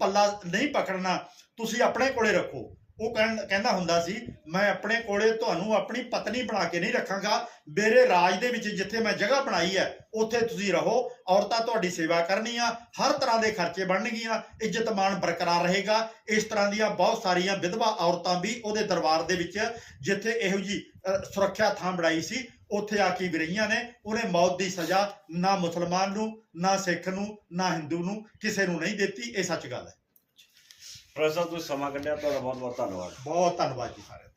ਪੱਲਾ ਨਹੀਂ ਪਕੜਨਾ। ਤੁਸੀਂ ਆਪਣੇ ਕੋਲੇ ਰੱਖੋ। ਉਹ ਕਹਿਣ ਕਹਿੰਦਾ ਹੁੰਦਾ ਸੀ, ਮੈਂ ਆਪਣੇ ਕੋਲੇ ਤੁਹਾਨੂੰ ਆਪਣੀ ਪਤਨੀ ਬਣਾ ਕੇ ਨਹੀਂ ਰੱਖਾਂਗਾ। ਮੇਰੇ ਰਾਜ ਦੇ ਵਿੱਚ ਜਿੱਥੇ ਮੈਂ ਜਗ੍ਹਾ ਬਣਾਈ ਹੈ, ਉੱਥੇ ਤੁਸੀਂ ਰਹੋ। ਔਰਤਾਂ ਤੁਹਾਡੀ ਸੇਵਾ ਕਰਨੀਆਂ, ਹਰ ਤਰ੍ਹਾਂ ਦੇ ਖਰਚੇ ਬਣਨਗੀਆਂ, ਇੱਜ਼ਤ ਮਾਣ ਬਰਕਰਾਰ ਰਹੇਗਾ। ਇਸ ਤਰ੍ਹਾਂ ਦੀਆਂ ਬਹੁਤ ਸਾਰੀਆਂ ਵਿਧਵਾ ਔਰਤਾਂ ਵੀ ਉਹਦੇ ਦਰਬਾਰ ਦੇ ਵਿੱਚ, ਜਿੱਥੇ ਇਹੋ ਜੀ ਸੁਰੱਖਿਆ ਥਾਂ ਬਣਾਈ ਸੀ, ਉੱਥੇ ਆ ਕੇ ਵੀ ਰਹੀਆਂ ਨੇ। ਉਹਨੇ ਮੌਤ ਦੀ ਸਜ਼ਾ ਨਾ ਮੁਸਲਮਾਨ ਨੂੰ, ਨਾ ਸਿੱਖ ਨੂੰ, ਨਾ ਹਿੰਦੂ ਨੂੰ ਕਿਸੇ ਨੂੰ ਨਹੀਂ ਦਿੱਤੀ। ਇਹ ਸੱਚ ਗੱਲ ਹੈ। ਪ੍ਰੋਫੈਸਰ ਤੁਸੀਂ ਸਮਾਂ ਕੱਢਿਆ ਤੁਹਾਡਾ ਬਹੁਤ ਬਹੁਤ ਧੰਨਵਾਦ। ਬਹੁਤ ਧੰਨਵਾਦ ਜੀ ਸਾਰੇ